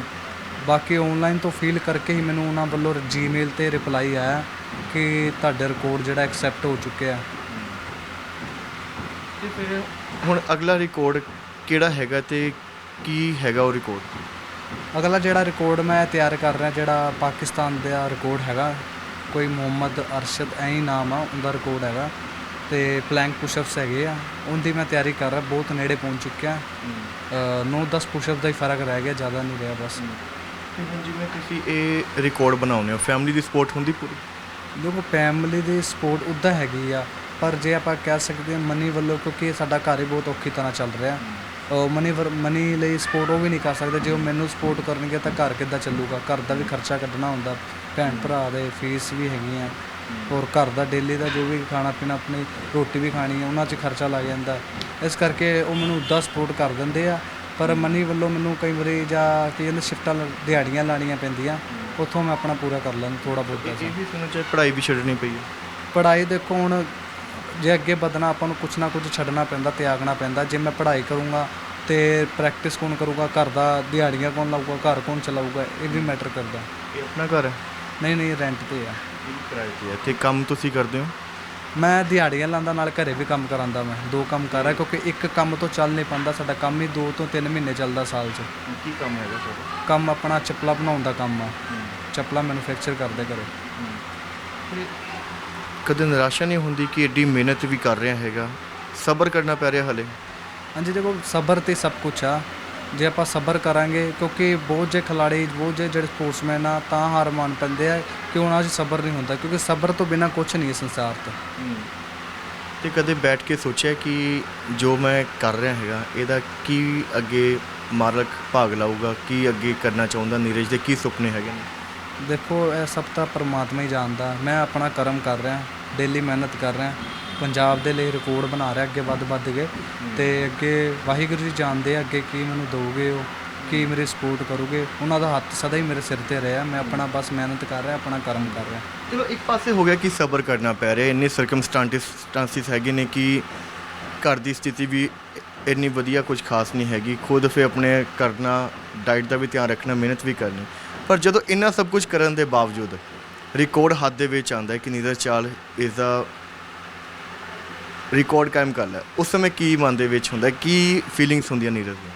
S2: ਬਾਕੀ ਆਨਲਾਈਨ ਤੋਂ ਫਿਲ ਕਰਕੇ ਹੀ ਮੈਨੂੰ ਉਹਨਾਂ ਵੱਲੋਂ ਜੀਮੇਲ ਤੇ ਰਿਪਲਾਈ ਆਇਆ ਕਿ ਤੁਹਾਡਾ ਰਿਕਾਰਡ ਜਿਹੜਾ ਐਕਸੈਪਟ ਹੋ ਚੁੱਕਿਆ।
S1: ਤੇ ਫਿਰ ਹੁਣ ਅਗਲਾ ਰਿਕਾਰਡ ਕਿਹੜਾ ਹੈਗਾ ਤੇ ਕੀ ਹੈਗਾ ਉਹ ਰਿਕਾਰਡ
S2: ਅਗਲਾ ਜਿਹੜਾ ਰਿਕਾਰਡ ਮੈਂ ਤਿਆਰ ਕਰ ਰਿਹਾ ਜਿਹੜਾ ਪਾਕਿਸਤਾਨ ਦਾ ਰਿਕਾਰਡ ਹੈਗਾ ਕੋਈ ਮੁਹੰਮਦ ਅਰਸ਼ਦ ਐਂ ਹੀ ਨਾਮ ਆ ਉਹਦਾ ਰਿਕਾਰਡ ਹੈਗਾ ਤੇ ਪਲੈਂਕ ਪੁਸ਼ਅਪਸ ਹੈਗੇ ਆ ਉਹਦੀ ਮੈਂ ਤਿਆਰੀ ਕਰ ਰਿਹਾ ਬਹੁਤ ਨੇੜੇ ਪਹੁੰਚ ਚੁੱਕਿਆ। 9-10 ਪੁਸ਼ਅਪ ਦਾ ਹੀ ਫ਼ਰਕ ਰਹਿ ਗਿਆ ਜ਼ਿਆਦਾ ਨਹੀਂ ਰਿਹਾ ਬਸ।
S1: ਜਿਵੇਂ ਤੁਸੀਂ ਇਹ ਰਿਕਾਰਡ ਬਣਾਉਂਦੇ ਹੋ ਫੈਮਿਲੀ ਦੀ ਸਪੋਰਟ ਹੁੰਦੀ ਪੂਰੀ?
S2: ਦੇਖੋ ਫੈਮਿਲੀ ਦੀ ਸਪੋਰਟ ਉੱਦਾਂ ਹੈਗੀ ਆ ਪਰ ਜੇ ਆਪਾਂ ਕਹਿ ਸਕਦੇ ਹਾਂ ਮਨੀ ਵੱਲੋਂ ਕਿਉਂਕਿ ਸਾਡਾ ਘਰ ਹੀ ਬਹੁਤ ਔਖੀ ਤਰ੍ਹਾਂ ਚੱਲ ਰਿਹਾ। ਉਹ ਮਨੀ ਮਨੀ ਲਈ ਸਪੋਰਟ ਉਹ ਵੀ ਨਹੀਂ ਕਰ ਸਕਦੇ। ਜੇ ਉਹ ਮੈਨੂੰ ਸਪੋਰਟ ਕਰਨਗੇ ਤਾਂ ਘਰ ਕਿੱਦਾਂ ਚੱਲੂਗਾ? ਘਰ ਦਾ ਵੀ ਖਰਚਾ ਕੱਢਣਾ ਹੁੰਦਾ। ਭੈਣ ਭਰਾ ਦੇ ਫੀਸ ਵੀ ਹੈਗੀਆਂ। ਔਰ ਘਰ ਦਾ ਡੇਲੀ ਦਾ ਜੋ ਵੀ ਖਾਣਾ ਪੀਣਾ ਆਪਣੀ ਰੋਟੀ ਵੀ ਖਾਣੀ ਹੈ ਉਹਨਾਂ 'ਚ ਖਰਚਾ ਲੱਗ ਜਾਂਦਾ। ਇਸ ਕਰਕੇ ਉਹ ਮੈਨੂੰ ਉੱਦਾਂ ਸਪੋਰਟ ਕਰ ਦਿੰਦੇ ਆ। ਪਰ ਮਨੀ ਵੱਲੋਂ ਮੈਨੂੰ ਕਈ ਵਾਰੀ ਜਾਂ ਕੀ ਕਹਿੰਦੇ ਸ਼ਿਫਟਾਂ ਦਿਹਾੜੀਆਂ ਲਾਣੀਆਂ ਪੈਂਦੀਆਂ। ਉੱਥੋਂ ਮੈਂ ਆਪਣਾ ਪੂਰਾ ਕਰ ਲੈਂਦਾ ਥੋੜਾ ਬਹੁਤ
S1: ਇਹ ਵੀ ਸੁਣਨ ਚ ਪੜ੍ਹਾਈ ਵੀ ਛੱਡਣੀ ਪਈ ਹੈ।
S2: ਪੜ੍ਹਾਈ ਦੇਖੋ ਹੁਣ ਜੇ ਅੱਗੇ ਵਧਣਾ ਆਪਾਂ ਨੂੰ ਕੁਛ ਨਾ ਕੁਛ ਛੱਡਣਾ ਪੈਂਦਾ ਤਿਆਗਣਾ ਪੈਂਦਾ। ਜੇ ਮੈਂ ਪੜ੍ਹਾਈ ਕਰੂੰਗਾ ਤੇ ਪ੍ਰੈਕਟਿਸ ਕੌਣ ਕਰੂਗਾ? ਘਰ ਦਾ ਦਿਹਾੜੀਆਂ ਕੌਣ ਲਾਊਗਾ? ਘਰ ਕੌਣ ਚਲਾਊਗਾ? ਇਹ ਵੀ ਮੈਟਰ ਕਰਦਾ।
S1: ਇਹ ਆਪਣਾ ਘਰ ਹੈ?
S2: ਨਹੀਂ ਨਹੀਂ ਰੈਂਟ ਤੇ ਆ।
S1: ਕਿਰਾਏ ਤੇ ਹੈ ਤੇ ਕੰਮ ਤੁਸੀਂ ਕਰਦੇ ਹੋ?
S2: ਮੈਂ ਦਿਹਾੜੀਆਂ ਲਾਉਂਦਾ ਨਾਲ ਘਰੇ ਵੀ ਕੰਮ ਕਰਾਂਦਾ ਮੈਂ। ਦੋ ਕੰਮ ਕਰ ਰਿਹਾ ਕਿਉਂਕਿ ਇੱਕ ਕੰਮ ਤੋਂ ਚੱਲ ਨਹੀਂ ਪਾਉਂਦਾ ਸਾਡਾ ਕੰਮ ਹੀ ਦੋ ਤੋਂ ਤਿੰਨ ਮਹੀਨੇ ਚੱਲਦਾ ਸਾਲ 'ਚ।
S1: ਕੀ ਕੰਮ ਹੈਗਾ ਤੁਹਾਡਾ?
S2: ਕੰਮ ਆਪਣਾ ਚੱਪਲਾ ਬਣਾਉਣ ਦਾ ਕੰਮ ਆ। ਚੱਪਲਾ ਮੈਨੂਫੈਕਚਰ ਕਰਦੇ ਘਰੇ।
S1: ਕਦੇ ਨਿਰਾਸ਼ਾ ਨਹੀਂ ਹੁੰਦੀ ਕਿ ਐਡੀ ਮਿਹਨਤ ਵੀ ਕਰ ਰਿਹਾ ਹੈਗਾ। ਸਬਰ ਕਰਨਾ ਪੈ ਰਿਹਾ ਹਲੇ।
S2: ਹਾਂਜੀ ਦੇਖੋ ਸਬਰ ਤੇ ਸਭ ਕੁਝ ਆ। ਜੇ ਆਪਾਂ ਸਬਰ ਕਰਾਂਗੇ ਕਿਉਂਕਿ ਬਹੁਤ ਜੇ ਖਿਲਾੜੀ ਬਹੁਤ ਜੇ ਜਿਹੜੇ ਸਪੋਰਟਸਮੈਨ ਆ ਤਾਂ ਹਾਰ ਮੰਨ ਪੈਂਦੇ ਆ। ਕਿ ਉਹਨਾਂ 'ਚ ਸਬਰ ਨਹੀਂ ਹੁੰਦਾ ਕਿਉਂਕਿ ਸਬਰ ਤੋਂ ਬਿਨਾ ਕੁਝ ਨਹੀਂ ਹੈ ਸੰਸਾਰ ਤੇ।
S1: ਤੇ ਕਦੇ ਬੈਠ ਕੇ ਸੋਚਿਆ ਕਿ ਜੋ ਮੈਂ ਕਰ ਰਿਹਾ ਹੈਗਾ ਇਹਦਾ ਕੀ ਅੱਗੇ ਮਾਲਕ ਭਾਗ ਲਾਊਗਾ ਕੀ ਅੱਗੇ ਕਰਨਾ ਚਾਹੁੰਦਾ ਨੀਰਜ ਦੇ ਕੀ ਸੁਪਨੇ ਹੈਗੇ ਨੇ?
S2: ਦੇਖੋ ਇਹ ਸਭ ਤਾਂ ਪਰਮਾਤਮਾ ਹੀ ਜਾਣਦਾ। ਮੈਂ ਆਪਣਾ ਕਰਮ ਕਰ ਰਿਹਾ। ਡੇਲੀ ਮਿਹਨਤ ਕਰ ਰਿਹਾ, ਪੰਜਾਬ ਦੇ ਲਈ ਰਿਕਾਰਡ ਬਣਾ ਰਿਹਾ ਅੱਗੇ ਵੱਧ ਵੱਧ ਕੇ ਤੇ ਅੱਗੇ ਵਾਹਿਗੁਰੂ ਜੀ ਜਾਣਦੇ ਆ ਅੱਗੇ ਕੀ ਮੈਨੂੰ ਦੋਗੇ ਉਹ, ਕੀ ਮੇਰੀ ਸਪੋਰਟ ਕਰੋਗੇ, ਉਹਨਾਂ ਦਾ ਹੱਥ ਸਦਾ ਹੀ ਮੇਰੇ ਸਿਰ ਤੇ ਰਿਹਾ, ਮੈਂ ਆਪਣਾ ਬਸ ਮਿਹਨਤ ਕਰ ਰਿਹਾ, ਆਪਣਾ ਕਰਮ ਕਰ ਰਿਹਾ।
S1: ਚਲੋ, ਇੱਕ ਪਾਸੇ ਹੋ ਗਿਆ ਕਿ ਸਬਰ ਕਰਨਾ ਪੈ ਰਿਹਾ, ਇੰਨੇ ਸਰਕਮਸਟੈਂਸਿਸ ਹੈਗੇ ਨੇ ਕਿ ਘਰ ਦੀ ਸਥਿਤੀ ਵੀ ਇੰਨੀ ਵਧੀਆ ਕੁਝ ਖਾਸ ਨਹੀਂ ਹੈਗੀ, ਖੁਦ ਫਿਰ ਆਪਣੇ ਕਰਨਾ ਡਾਈਟ ਦਾ ਵੀ ਧਿਆਨ ਰੱਖਣਾ, ਮਿਹਨਤ ਵੀ ਕਰਨੀ। ਪਰ ਜਦੋਂ ਇੰਨਾ ਸਭ ਕੁਝ ਕਰਨ ਦੇ ਬਾਵਜੂਦ ਰਿਕਾਰਡ ਹੱਥ ਦੇ ਵਿੱਚ ਆਉਂਦਾ ਹੈ ਕਿ ਨੀਰਜ ਚਾਲ ਇਸ ਦਾ ਰਿਕਾਰਡ ਕਾਇਮ ਕਰ ਲਿਆ ਉਸ ਸਮੇਂ ਕੀ ਮਨ ਦੇ ਵਿੱਚ ਹੁੰਦਾ ਹੈ? ਕੀ ਫੀਲਿੰਗਸ ਹੁੰਦੀਆਂ ਨੀਰਜ ਦੀਆਂ?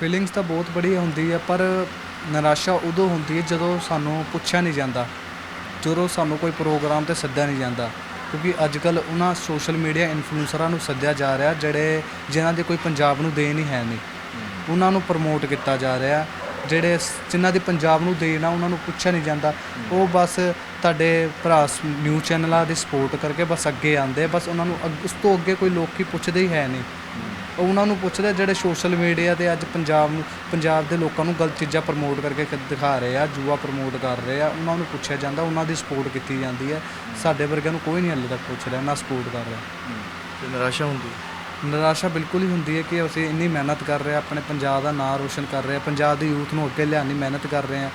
S2: ਫੀਲਿੰਗਸ ਤਾਂ ਬਹੁਤ ਬੜੀ ਹੁੰਦੀ ਹੈ ਪਰ ਨਿਰਾਸ਼ਾ ਉਦੋਂ ਹੁੰਦੀ ਹੈ ਜਦੋਂ ਸਾਨੂੰ ਪੁੱਛਿਆ ਨਹੀਂ ਜਾਂਦਾ ਜਦੋਂ ਸਾਨੂੰ ਕੋਈ ਪ੍ਰੋਗਰਾਮ ਤੇ ਸੱਦਿਆ ਨਹੀਂ ਜਾਂਦਾ। ਕਿਉਂਕਿ ਅੱਜ ਕੱਲ ਉਹਨਾਂ ਸੋਸ਼ਲ ਮੀਡੀਆ ਇਨਫਲੂਐਂਸਰਾਂ ਨੂੰ ਸੱਦਿਆ ਜਾ ਰਿਹਾ ਜਿਹੜੇ ਜਿਨ੍ਹਾਂ ਦੇ ਕੋਈ ਪੰਜਾਬ ਨੂੰ ਦੇਣ ਹੀ ਹੈ ਨਹੀਂ। ਉਹਨਾਂ ਨੂੰ ਪ੍ਰਮੋਟ ਕੀਤਾ ਜਾ ਰਿਹਾ। ਜਿਹੜੇ ਸ- ਜਿਨ੍ਹਾਂ ਦੀ ਪੰਜਾਬ ਨੂੰ ਦੇਣ ਆ, ਉਹਨਾਂ ਨੂੰ ਪੁੱਛਿਆ ਨਹੀਂ ਜਾਂਦਾ। ਉਹ ਬਸ ਤੁਹਾਡੇ ਭਰਾ ਨਿਊਜ਼ ਚੈਨਲਾਂ ਦੀ ਸਪੋਰਟ ਕਰਕੇ ਬਸ ਅੱਗੇ ਆਉਂਦੇ ਬਸ ਉਹਨਾਂ ਨੂੰ ਅੱਗ- ਉਸ ਤੋਂ ਅੱਗੇ ਕੋਈ ਲੋਕੀ ਪੁੱਛਦੇ ਹੀ ਹੈ ਨਹੀਂ। ਉਹ ਉਹਨਾਂ ਨੂੰ ਪੁੱਛਦੇ ਜਿਹੜੇ ਸੋਸ਼ਲ ਮੀਡੀਆ ਤੇ ਅੱਜ ਪੰਜਾਬ ਨੂੰ, ਪੰਜਾਬ ਦੇ ਲੋਕਾਂ ਨੂੰ ਗਲਤ ਚੀਜ਼ਾਂ ਪ੍ਰਮੋਟ ਕਰਕੇ ਕ- ਦਿਖਾ ਰਹੇ ਆ, ਜੂਆ ਪ੍ਰਮੋਟ ਕਰ ਰਹੇ ਆ, ਉਹਨਾਂ ਨੂੰ ਪੁੱਛਿਆ ਜਾਂਦਾ, ਉਹਨਾਂ ਦੀ ਸਪੋਰਟ ਕੀਤੀ ਜਾਂਦੀ ਹੈ। ਸਾਡੇ ਵਰਗਿਆਂ ਨੂੰ ਕੋਈ ਨਹੀਂ ਹਾਲੇ ਤੱਕ ਪੁੱਛ ਰਿਹਾ, ਨਾ ਸਪੋਰਟ ਕਰ ਰਿਹਾ।
S1: ਤੇ ਨਿਰਾਸ਼ਾ ਹੁੰਦੀ ਹੈ।
S2: ਨਿਰਾਸ਼ਾ ਬਿਲਕੁਲ ਹੀ ਹੁੰਦੀ ਹੈ ਕਿ ਅਸੀਂ ਇੰਨੀ ਮਿਹਨਤ ਕਰ ਰਹੇ ਹਾਂ ਆਪਣੇ ਪੰਜਾਬ ਦਾ ਨਾਂ ਰੋਸ਼ਨ ਕਰ ਰਹੇ ਹਾਂ ਪੰਜਾਬ ਦੇ ਯੂਥ ਨੂੰ ਅੱਗੇ ਲਿਆਉਣ ਦੀ ਮਿਹਨਤ ਕਰ ਰਹੇ ਹਾਂ।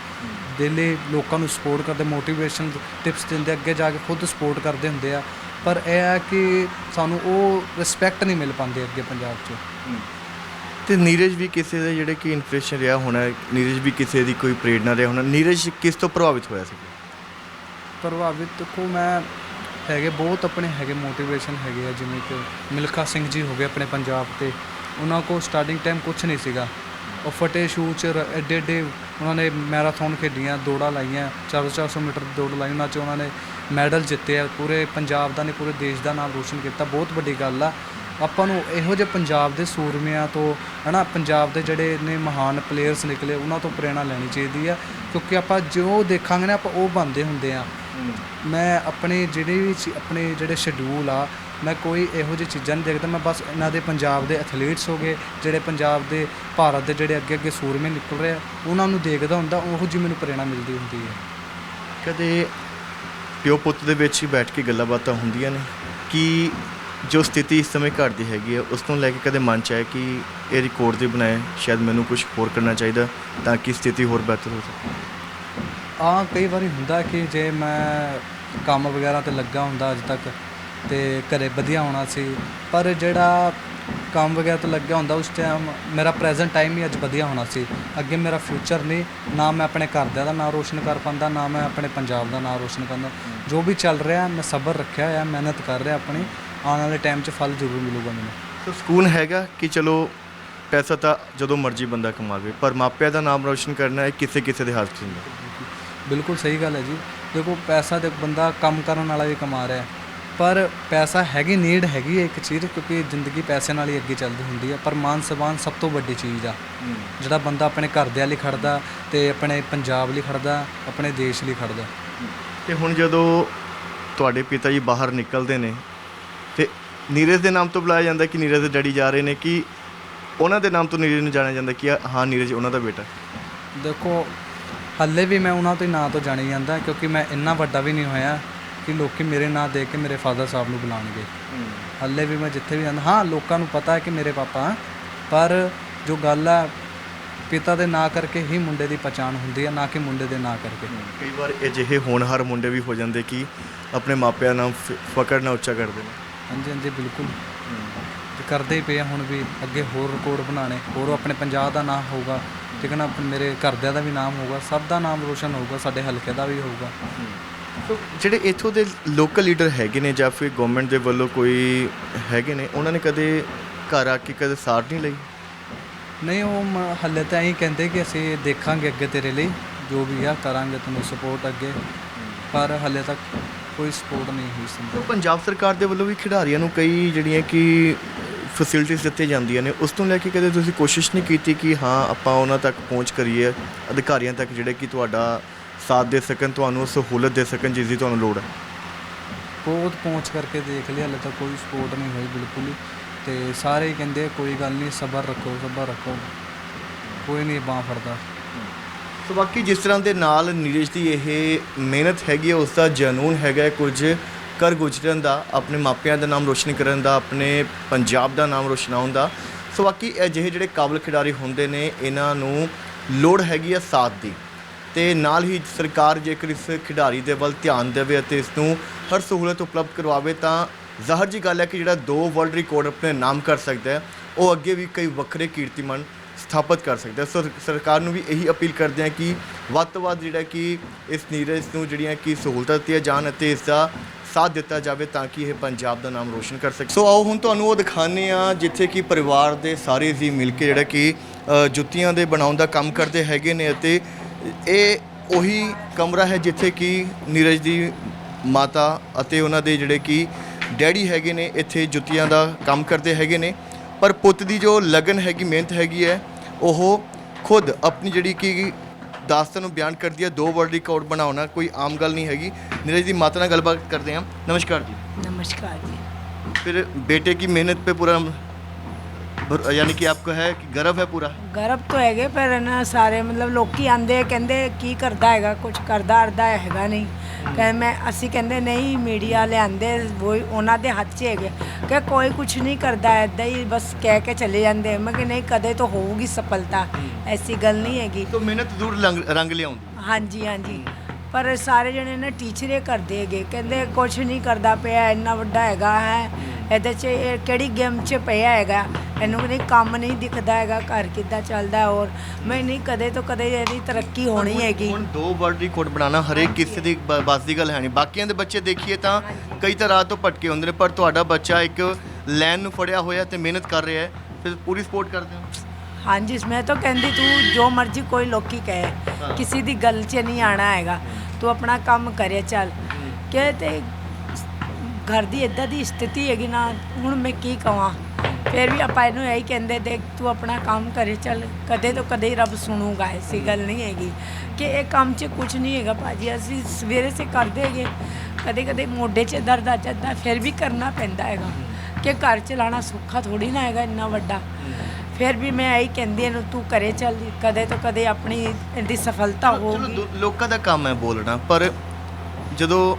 S2: ਦਿੱਲੀ ਲੋਕਾਂ ਨੂੰ ਸਪੋਰਟ ਕਰਦੇ ਮੋਟੀਵੇਸ਼ਨ ਟਿਪਸ ਦਿੰਦੇ ਅੱਗੇ ਜਾ ਕੇ ਖੁਦ ਸਪੋਰਟ ਕਰਦੇ ਹੁੰਦੇ ਆ। ਪਰ ਇਹ ਹੈ ਕਿ ਸਾਨੂੰ ਉਹ ਰਿਸਪੈਕਟ ਨਹੀਂ ਮਿਲ ਪਾਉਂਦੀ ਅੱਗੇ ਪੰਜਾਬ 'ਚ।
S1: ਤੇ ਨੀਰਜ ਵੀ ਕਿਸੇ ਦੇ ਜਿਹੜੇ ਕਿ ਇਨਫਲੂਐਂਸਰ ਰਿਹਾ ਹੋਣਾ ਨੀਰਜ ਵੀ ਕਿਸੇ ਦੀ ਕੋਈ ਪ੍ਰੇਰਣਾ ਰਿਹਾ ਹੋਣਾ ਨੀਰਜ ਕਿਸ ਤੋਂ ਪ੍ਰਭਾਵਿਤ ਹੋਇਆ ਸੀ?
S2: ਪ੍ਰਭਾਵਿਤ ਦੇਖੋ ਮੈਂ ਹੈਗੇ, ਬਹੁਤ ਆਪਣੇ ਹੈਗੇ ਮੋਟੀਵੇਸ਼ਨ ਹੈਗੇ ਆ, ਜਿਵੇਂ ਕਿ ਮਿਲਖਾ ਸਿੰਘ ਜੀ ਹੋ ਗਏ ਆਪਣੇ ਪੰਜਾਬ ਤੇ। ਉਹਨਾਂ ਕੋ ਸਟਾਰਟਿੰਗ ਟਾਈਮ ਕੁਝ ਨਹੀਂ ਸੀਗਾ। ਉਹ ਫਟੇ ਸ਼ੂ ਚ ਐਡੇ ਐਡੇ ਉਹਨਾਂ ਨੇ ਮੈਰਾਥਨ ਖੇਡੀਆਂ, ਦੌੜਾਂ ਲਾਈਆਂ 400 ਮੀਟਰ ਦੀ ਦੌੜ ਲਾਈ ਉਹਨਾਂ ਚ। ਉਹਨਾਂ ਨੇ ਮੈਡਲ ਜਿੱਤੇ ਆ, ਪੂਰੇ ਪੰਜਾਬ ਦਾ ਨੇ ਪੂਰੇ ਦੇਸ਼ ਦਾ ਨਾਮ ਰੋਸ਼ਨ ਕੀਤਾ। ਬਹੁਤ ਵੱਡੀ ਗੱਲ ਆ। ਆਪਾਂ ਨੂੰ ਇਹੋ ਜਿਹੇ ਪੰਜਾਬ ਦੇ ਸੂਰਮਿਆਂ ਤੋਂ, ਹਨਾ, ਪੰਜਾਬ ਦੇ ਜਿਹੜੇ ਨੇ ਮਹਾਨ ਪਲੇਅਰਸ ਨਿਕਲੇ, ਉਹਨਾਂ ਤੋਂ ਪ੍ਰੇਰਣਾ ਲੈਣੀ ਚਾਹੀਦੀ ਆ। ਕਿਉਂਕਿ ਆਪਾਂ ਜੋ ਦੇਖਾਂਗੇ ਨਾ, ਆਪਾਂ ਉਹ ਬਣਦੇ ਹੁੰਦੇ ਆ। ਮੈਂ ਆਪਣੇ ਜਿਹੜੇ ਵੀ ਚੀ- ਆਪਣੇ ਜਿਹੜੇ ਸ਼ਡਿਊਲ ਆ, ਮੈਂ ਕੋਈ ਇਹੋ ਜਿਹੀ ਚੀਜ਼ਾਂ ਨਹੀਂ ਦੇਖਦਾ, ਮੈਂ ਬਸ ਇਹਨਾਂ ਦੇ ਪੰਜਾਬ ਦੇ ਐਥਲੀਟਸ ਹੋ ਗਏ, ਜਿਹੜੇ ਪੰਜਾਬ ਦੇ ਭਾਰਤ ਦੇ ਜਿਹੜੇ ਅੱਗੇ ਅੱਗੇ ਸੂਰਮੇ ਨਿਕਲ ਰਹੇ ਆ, ਉਹਨਾਂ ਨੂੰ ਦੇਖਦਾ ਹੁੰਦਾ, ਉਹੋ ਜਿਹੀ ਮੈਨੂੰ ਪ੍ਰੇਰਣਾ ਮਿਲਦੀ ਹੁੰਦੀ ਹੈ।
S1: ਕਦੇ ਪਿਓ ਪੁੱਤ ਦੇ ਵਿੱਚ ਹੀ ਬੈਠ ਕੇ ਗੱਲਾਂ ਬਾਤਾਂ ਹੁੰਦੀਆਂ ਨੇ? ਕਿ ਜੋ ਸਥਿਤੀ ਇਸ ਸਮੇਂ ਘਰ ਦੀ ਹੈਗੀ ਹੈ, ਉਸ ਤੋਂ ਲੈ ਕੇ ਕਦੇ ਮਨ ਚ ਆਇਆ ਕਿ ਇਹ ਰਿਕਾਰਡ ਦੇ ਬਣਾਏ, ਸ਼ਾਇਦ ਮੈਨੂੰ ਕੁਝ ਹੋਰ ਕਰਨਾ ਚਾਹੀਦਾ ਤਾਂ ਕਿ ਸਥਿਤੀ ਹੋਰ ਬਿਹਤਰ ਹੋ ਸਕੇ?
S2: ਹਾਂ, ਕਈ ਵਾਰੀ ਹੁੰਦਾ ਕਿ ਜੇ ਮੈਂ ਕੰਮ ਵਗੈਰਾ ਤੇ ਲੱਗਾ ਹੁੰਦਾ ਅੱਜ ਤੱਕ ਤੇ ਘਰੇ ਵਧੀਆ ਹੋਣਾ ਸੀ, ਪਰ ਜਿਹੜਾ ਕੰਮ ਵਗੈਰਾ ਤੇ ਲੱਗਿਆ ਹੁੰਦਾ ਉਸ ਟਾਈਮ ਮੇਰਾ ਪ੍ਰੈਜ਼ੈਂਟ ਟਾਈਮ ਹੀ ਅੱਜ ਵਧੀਆ ਹੋਣਾ ਸੀ। ਅੱਗੇ ਮੇਰਾ ਫਿਊਚਰ ਨਹੀਂ, ਨਾ ਮੈਂ ਆਪਣੇ ਘਰਦਿਆਂ ਦਾ ਨਾਂ ਰੋਸ਼ਨ ਕਰ ਪਾਉਂਦਾ, ਨਾ ਮੈਂ ਆਪਣੇ ਪੰਜਾਬ ਦਾ ਨਾਂ ਰੋਸ਼ਨ ਕਰਦਾ। ਜੋ ਵੀ ਚੱਲ ਰਿਹਾ, ਮੈਂ ਸਬਰ ਰੱਖਿਆ ਹੋਇਆ, ਮਿਹਨਤ ਕਰ ਰਿਹਾ ਆਪਣੀ, ਆਉਣ ਵਾਲੇ ਟਾਈਮ 'ਚ ਫਲ ਜ਼ਰੂਰ ਮਿਲੂਗਾ ਮੈਨੂੰ।
S1: ਸੋ ਸਕੂਨ ਹੈਗਾ ਕਿ ਚਲੋ ਪੈਸਾ ਤਾਂ ਜਦੋਂ ਮਰਜ਼ੀ ਬੰਦਾ ਕਮਾਵੇ, ਪਰ ਮਾਪਿਆਂ ਦਾ ਨਾਮ ਰੋਸ਼ਨ ਕਰਨਾ ਹੈ ਕਿਸੇ ਕਿਸੇ ਦੇ ਹੱਥ 'ਚ ਹੁੰਦਾ।
S2: ਬਿਲਕੁਲ ਸਹੀ ਗੱਲ ਹੈ ਜੀ। ਦੇਖੋ ਪੈਸਾ ਤੇ ਬੰਦਾ ਕੰਮ ਕਰਨ ਵਾਲਾ ਵੀ ਕਮਾ ਰਿਹਾ। ਪਰ ਪੈਸਾ ਹੈਗੀ ਨੀਡ ਹੈਗੀ ਹੈ ਇੱਕ ਚੀਜ਼ ਕਿਉਂਕਿ ਜ਼ਿੰਦਗੀ ਪੈਸੇ ਨਾਲ ਹੀ ਅੱਗੇ ਚੱਲਦੀ ਹੁੰਦੀ ਹੈ। ਪਰ ਮਾਨ ਸਨਮਾਨ ਸਭ ਤੋਂ ਵੱਡੀ ਚੀਜ਼ ਆ। ਜਿਹੜਾ ਬੰਦਾ ਆਪਣੇ ਘਰਦਿਆਂ ਲਈ ਖੜਦਾ ਤੇ ਆਪਣੇ ਪੰਜਾਬ ਲਈ ਖੜਦਾ ਆਪਣੇ ਦੇਸ਼ ਲਈ ਖੜਦਾ।
S1: ਤੇ ਹੁਣ ਜਦੋਂ ਤੁਹਾਡੇ ਪਿਤਾ ਜੀ ਬਾਹਰ ਨਿਕਲਦੇ ਨੇ ਤੇ ਨੀਰਜ ਦੇ ਨਾਮ ਤੋਂ ਬੁਲਾਇਆ ਜਾਂਦਾ ਕਿ ਨੀਰਜ ਦੇ ਡੈਡੀ ਜਾ ਰਹੇ ਨੇ ਕਿ ਉਹਨਾਂ ਦੇ ਨਾਮ ਤੋਂ ਨੀਰਜ ਨੂੰ ਜਾਣਿਆ ਜਾਂਦਾ ਕਿ ਹਾਂ ਨੀਰਜ ਉਹਨਾਂ ਦਾ ਬੇਟਾ
S2: ਦੇਖੋ ਹੱਲੇ ਵੀ ਮੈਂ ਉਹਨਾਂ ਤੋਂ ਹੀ ਨਾਂ ਤੋਂ ਜਾਣੀ ਜਾਂਦਾ ਕਿਉਂਕਿ ਮੈਂ ਇੰਨਾ ਵੱਡਾ ਵੀ ਨਹੀਂ ਹੋਇਆ ਕਿ ਲੋਕੀ ਮੇਰੇ ਨਾਂ ਦੇ ਕੇ ਮੇਰੇ ਫਾਦਰ ਸਾਹਿਬ ਨੂੰ ਬੁਲਾਉਣਗੇ। ਹੱਲੇ ਵੀ ਮੈਂ ਜਿੱਥੇ ਵੀ ਜਾਂਦਾ ਹਾਂ ਲੋਕਾਂ ਨੂੰ ਪਤਾ ਹੈ ਕਿ ਮੇਰੇ ਪਾਪਾ ਪਰ ਜੋ ਗੱਲ ਆ ਪਿਤਾ ਦੇ ਨਾਂ ਕਰਕੇ ਹੀ ਮੁੰਡੇ ਦੀ ਪਛਾਣ ਹੁੰਦੀ ਹੈ ਨਾ ਕਿ ਮੁੰਡੇ ਦੇ ਨਾਂ ਕਰਕੇ।
S1: ਕਈ ਵਾਰ ਅਜਿਹੇ ਹੋਣਹਾਰ ਮੁੰਡੇ ਵੀ ਹੋ ਜਾਂਦੇ ਕਿ ਆਪਣੇ ਮਾਪਿਆਂ ਨਾਲ ਫਕਰ ਨਾ ਉੱਚਾ ਕਰਦੇ ਨੇ।
S2: ਹਾਂਜੀ ਹਾਂਜੀ ਬਿਲਕੁਲ। ਕਰਦੇ ਪਏ ਹੁਣ ਵੀ ਅੱਗੇ ਹੋਰ ਰਿਕਾਰਡ ਬਣਾਣੇ ਹੋਰ ਆਪਣੇ ਪੰਜਾਬ ਦਾ ਨਾਮ ਹੋਊਗਾ। ਠੀਕ ਹੈ ਨਾ? ਮੇਰੇ ਘਰਦਿਆਂ ਦਾ ਵੀ ਨਾਮ ਹੋਊਗਾ ਸਭ ਦਾ ਨਾਮ ਰੋਸ਼ਨ ਹੋਊਗਾ ਸਾਡੇ ਹਲਕੇ ਦਾ ਵੀ ਹੋਊਗਾ।
S1: ਸੋ ਜਿਹੜੇ ਇੱਥੋਂ ਦੇ ਲੋਕਲ ਲੀਡਰ ਹੈਗੇ ਨੇ ਜਾਂ ਫਿਰ ਗਵਰਨਮੈਂਟ ਦੇ ਵੱਲੋਂ ਕੋਈ ਹੈਗੇ ਨੇ ਉਹਨਾਂ ਨੇ ਕਦੇ ਘਰ ਆ ਕੇ ਕਦੇ ਸਾਰ ਨਹੀਂ ਲਈ?
S2: ਨਹੀਂ ਉਹ ਹੱਲੇ ਤਾਂ ਇਹੀ ਕਹਿੰਦੇ ਕਿ ਅਸੀਂ ਦੇਖਾਂਗੇ ਅੱਗੇ ਤੇਰੇ ਲਈ ਜੋ ਵੀ ਆ ਕਰਾਂਗੇ ਤੈਨੂੰ ਸਪੋਰਟ ਅੱਗੇ। ਪਰ ਹੱਲੇ ਤੱਕ ਕੋਈ ਸਪੋਰਟ ਨਹੀਂ ਹੋਈ ਸੰਭਵ
S1: ਪੰਜਾਬ ਸਰਕਾਰ ਦੇ ਵੱਲੋਂ ਵੀ ਖਿਡਾਰੀਆਂ ਨੂੰ ਕਈ ਜਿਹੜੀਆਂ ਕਿ ਫੈਸਿਲਿਟੀਆਂ ਦਿੱਤੀਆਂ ਜਾਂਦੀਆਂ ਨੇ ਉਸ ਤੋਂ ਲੈ ਕੇ ਕਦੇ ਤੁਸੀਂ ਕੋਸ਼ਿਸ਼ ਨਹੀਂ ਕੀਤੀ ਕਿ ਹਾਂ ਆਪਾਂ ਉਹਨਾਂ ਤੱਕ ਪਹੁੰਚ ਕਰੀਏ ਅਧਿਕਾਰੀਆਂ ਤੱਕ ਜਿਹੜੇ ਕਿ ਤੁਹਾਡਾ ਸਾਥ ਦੇ ਸਕਣ ਤੁਹਾਨੂੰ ਸਹੂਲਤ ਦੇ ਸਕਣ ਜਿਸ ਦੀ ਤੁਹਾਨੂੰ ਲੋੜ ਹੈ?
S2: ਬਹੁਤ ਪਹੁੰਚ ਕਰਕੇ ਦੇਖ ਲਿਆ ਹੱਲੇ ਤੱਕ ਕੋਈ ਸਪੋਰਟ ਨਹੀਂ ਹੋਈ ਬਿਲਕੁਲ ਹੀ। ਤੇ ਸਾਰੇ ਕਹਿੰਦੇ ਕੋਈ ਗੱਲ ਨਹੀਂ ਸਬਰ ਰੱਖੋ ਸਬਰ ਰੱਖੋ। ਕੋਈ ਨਹੀਂ ਬਾਂਹ ਫੜਦਾ।
S1: ਸੋ ਬਾਕੀ ਜਿਸ ਤਰ੍ਹਾਂ ਦੇ ਨਾਲ ਨੀਰਜ ਦੀ ਇਹ ਮਿਹਨਤ ਹੈਗੀ ਹੈ ਉਸ ਦਾ ਜਨੂਨ ਹੈਗਾ ਕੁਝ ਕਰ ਗੁਜ਼ਰਨ ਦਾ, ਆਪਣੇ ਮਾਪਿਆਂ ਦਾ ਨਾਮ ਰੋਸ਼ਨ ਕਰਨ ਦਾ, ਆਪਣੇ ਪੰਜਾਬ ਦਾ ਨਾਮ ਰੋਸ਼ਨਾਉਣ ਦਾ। ਸੋ ਬਾਕੀ ਅਜਿਹੇ ਜਿਹੜੇ ਕਾਬਲ ਖਿਡਾਰੀ ਹੁੰਦੇ ਨੇ, ਇਹਨਾਂ ਨੂੰ ਲੋੜ ਹੈਗੀ ਆ ਸਾਥ ਦੀ। ਤੇ ਨਾਲ ਹੀ ਸਰਕਾਰ ਜੇਕਰ ਇਸ ਖਿਡਾਰੀ ਦੇ ਵੱਲ ਧਿਆਨ ਦੇਵੇ ਅਤੇ ਇਸ ਨੂੰ ਹਰ ਸਹੂਲਤ ਉਪਲਬਧ ਕਰਵਾਵੇ, ਤਾਂ ਜ਼ਾਹਰ ਜੀ ਗੱਲ ਹੈ ਕਿ ਜਿਹੜਾ ਦੋ ਵਰਲਡ ਰਿਕਾਰਡ ਆਪਣੇ ਨਾਮ ਕਰ ਸਕਦਾ ਹੈ, ਉਹ ਅੱਗੇ ਵੀ ਕਈ ਵੱਖਰੇ ਕੀਰਤੀਮਨ ਸਥਾਪਿਤ ਕਰ ਸਕਦਾ ਸਰ, ਸਰਕਾਰ ਨੂੰ ਵੀ ਇਹੀ ਅਪੀਲ ਕਰਦੇ ਹਾਂ ਕਿ ਵੱਧ ਤੋਂ ਵੱਧ ਜਿਹੜਾ ਕਿ ਇਸ ਨੀਰਜ ਨੂੰ ਜਿਹੜੀਆਂ ਕਿ ਸਹੂਲਤਾਂ ਦਿੱਤੀਆਂ ਜਾਣ ਅਤੇ ਇਸ ਦਾ ਸਾਥ ਦਿੱਤਾ ਜਾਵੇ ਤਾਂ ਕਿ ਇਹ ਪੰਜਾਬ ਦਾ ਨਾਮ ਰੋਸ਼ਨ ਕਰ ਸਕੇ। ਸੋ ਆਓ, ਹੁਣ ਤੁਹਾਨੂੰ ਉਹ ਦਿਖਾਉਂਦੇ ਆ ਜਿੱਥੇ ਕਿ ਪਰਿਵਾਰ ਦੇ ਸਾਰੇ ਜੀ ਮਿਲ ਕੇ ਜਿਹੜਾ ਕਿ ਜੁੱਤੀਆਂ ਦੇ ਬਣਾਉਣ ਦਾ ਕੰਮ ਕਰਦੇ ਹੈਗੇ ਨੇ ਅਤੇ ਇਹ ਉਹੀ ਕਮਰਾ ਹੈ ਜਿੱਥੇ ਕਿ ਨੀਰਜ ਦੀ ਮਾਤਾ ਅਤੇ ਉਹਨਾਂ ਦੇ ਜਿਹੜੇ ਕਿ ਡੈਡੀ ਹੈਗੇ ਨੇ, ਇੱਥੇ ਜੁੱਤੀਆਂ ਦਾ ਕੰਮ ਕਰਦੇ ਹੈਗੇ ਨੇ। ਪਰ ਪੁੱਤ ਦੀ ਜੋ ਲਗਨ ਹੈਗੀ, ਮਿਹਨਤ ਹੈਗੀ ਹੈ ਉਹ ਖੁਦ ਆਪਣੀ ਜਿਹੜੀ ਕਿ ਦਾਸਤਾਨ ਨੂੰ ਬਿਆਨ ਕਰਦੀ ਹੈ ਦੋ ਵਰਲਡ ਰਿਕਾਰਡ ਬਣਾਉਣਾ ਕੋਈ ਆਮ ਗੱਲ ਨਹੀਂ ਹੈਗੀ नीरज जी माता ਨਾਲ ਗੱਲਬਾਤ ਕਰਦੇ ਹਾਂ नमस्कार जी
S3: नमस्कार जी
S1: फिर बेटे की मेहनत पे पूरा भर- यानी कि आपको है कि गर्व है पूरा
S3: ਗਰਭ ਤੋਂ ਹੈਗੇ ਪਰ ਨਾ ਸਾਰੇ ਮਤਲਬ ਲੋਕੀ ਆਂਦੇ ਕਹਿੰਦੇ ਕੀ ਕਰਦਾ ਹੈਗਾ ਕੁਝ ਕਰਦਾ ਅਰਦਾ ਹੈਗਾ ਨਹੀਂ ਕਿ ਮੈਂ ਅਸੀਂ ਕਹਿੰਦੇ ਨਹੀਂ ਮੀਡੀਆ ਲਿਆਂਦੇ ਉਹ ਉਹਨਾਂ ਦੇ ਹੱਥ 'ਚ ਹੈਗੇ। ਕਿ ਕੋਈ ਕੁਝ ਨਹੀਂ ਕਰਦਾ ਐਦਾਂ ਹੀ ਬਸ ਕਹਿ ਕੇ ਚਲੇ ਜਾਂਦੇ। ਮੈਂ ਕਿ ਨਹੀਂ ਕਦੇ ਤਾਂ ਹੋਊਗੀ ਸਫਲਤਾ ਐਸੀ ਗੱਲ ਨਹੀਂ ਹੈਗੀ।
S1: ਤੋ ਮਿਹਨਤ ਜ਼ਰੂਰ ਰੰਗ ਲਿਆਉਂਦੀ।
S3: ਹਾਂਜੀ ਹਾਂਜੀ। ਪਰ ਸਾਰੇ ਜਣੇ ਨਾ ਟੀਚਰ ਇਹ ਕਰਦੇ ਹੈਗੇ। ਕਹਿੰਦੇ ਕੁਝ ਨਹੀਂ ਕਰਦਾ ਪਿਆ ਇੰਨਾ ਵੱਡਾ ਹੈਗਾ ਹੈ। ਇਹਦੇ 'ਚ ਕਿਹੜੀ ਗੇਮ 'ਚ ਪਿਆ ਹੈਗਾ। ਇਹਨੂੰ ਨਹੀਂ ਕੰਮ ਨਹੀਂ ਦਿਖਦਾ ਹੈਗਾ ਘਰ ਕਿੱਦਾਂ ਚੱਲਦਾ ਔਰ ਮੈਂ ਨਹੀਂ ਕਦੇ ਤੋਂ ਕਦੇ ਇਹਦੀ ਤਰੱਕੀ ਹੋਣੀ ਹੈਗੀ।
S1: ਹੁਣ ਦੋ ਵਰਲਡ ਰਿਕਾਰਡ ਬਣਾਉਣਾ ਹਰੇਕ ਕਿਸੇ ਦੀ ਬ- ਬਸ ਦੀ ਗੱਲ ਹੈ ਨਹੀਂ। ਬਾਕੀਆਂ ਦੇ ਬੱਚੇ ਦੇਖੀਏ ਤਾਂ ਕਈ ਤਰ੍ਹਾਂ ਤੋਂ ਭਟਕੇ ਹੁੰਦੇ ਨੇ ਪਰ ਤੁਹਾਡਾ ਬੱਚਾ ਇੱਕ ਲਾਈਨ ਨੂੰ ਫੜਿਆ ਹੋਇਆ ਤੇ ਮਿਹਨਤ ਕਰ ਰਿਹਾ ਹੈ। ਫਿਰ ਪੂਰੀ ਸਪੋਰਟ ਕਰਦੇ ਹੋ?
S3: ਹਾਂਜੀ ਮੈਂ ਤਾਂ ਕਹਿੰਦੀ ਤੂੰ ਜੋ ਮਰਜ਼ੀ ਕੋਈ ਲੋਕੀ ਕਹੇ। ਕਿਸੇ ਦੀ ਗੱਲ 'ਚ ਨਹੀਂ ਆਣਾ ਹੈਗਾ। ਤੂੰ ਆਪਣਾ ਕੰਮ ਕਰੇ ਚੱਲ। ਕਿ ਤੇ ਘਰ ਦੀ ਇਦਾਂ ਦੀ ਸਥਿਤੀ ਹੈਗੀ ਨਾ ਹੁਣ ਮੈਂ ਕੀ ਕਵਾਂ? ਫਿਰ ਵੀ ਆਪਾਂ ਇਹਨੂੰ ਇਹੀ ਕਹਿੰਦੇ ਦੇਖ ਤੂੰ ਆਪਣਾ ਕੰਮ ਕਰੇ ਚੱਲ ਕਦੇ ਤੋਂ ਕਦੇ ਹੀ ਰੱਬ ਸੁਣੂਗਾ ਐਸੀ ਗੱਲ ਨਹੀਂ ਹੈਗੀ ਕਿ ਇਹ ਕੰਮ 'ਚ ਕੁਝ ਨਹੀਂ ਹੈਗਾ ਭਾਜੀ ਅਸੀਂ ਸਵੇਰੇ ਸੇ ਕਰਦੇ ਹੈਗੇ ਕਦੇ ਕਦੇ ਮੋਢੇ 'ਚ ਦਰਦ ਆ ਜਾਂਦਾ ਫਿਰ ਵੀ ਕਰਨਾ ਪੈਂਦਾ ਹੈਗਾ ਕਿ ਘਰ ਚਲਾਉਣਾ ਸੌਖਾ ਥੋੜੀ ਨਾ ਹੈਗਾ ਇੰਨਾ ਵੱਡਾ। ਫਿਰ ਵੀ ਮੈਂ ਇਹੀ ਕਹਿੰਦੀ ਇਹਨੂੰ ਤੂੰ ਕਰੇ ਚੱਲ ਕਦੇ ਤੋਂ ਕਦੇ ਆਪਣੀ ਇਹਦੀ ਸਫਲਤਾ ਹੋਊਗੀ।
S1: ਲੋਕਾਂ ਦਾ ਕੰਮ ਹੈ ਬੋਲਣਾ ਪਰ ਜਦੋਂ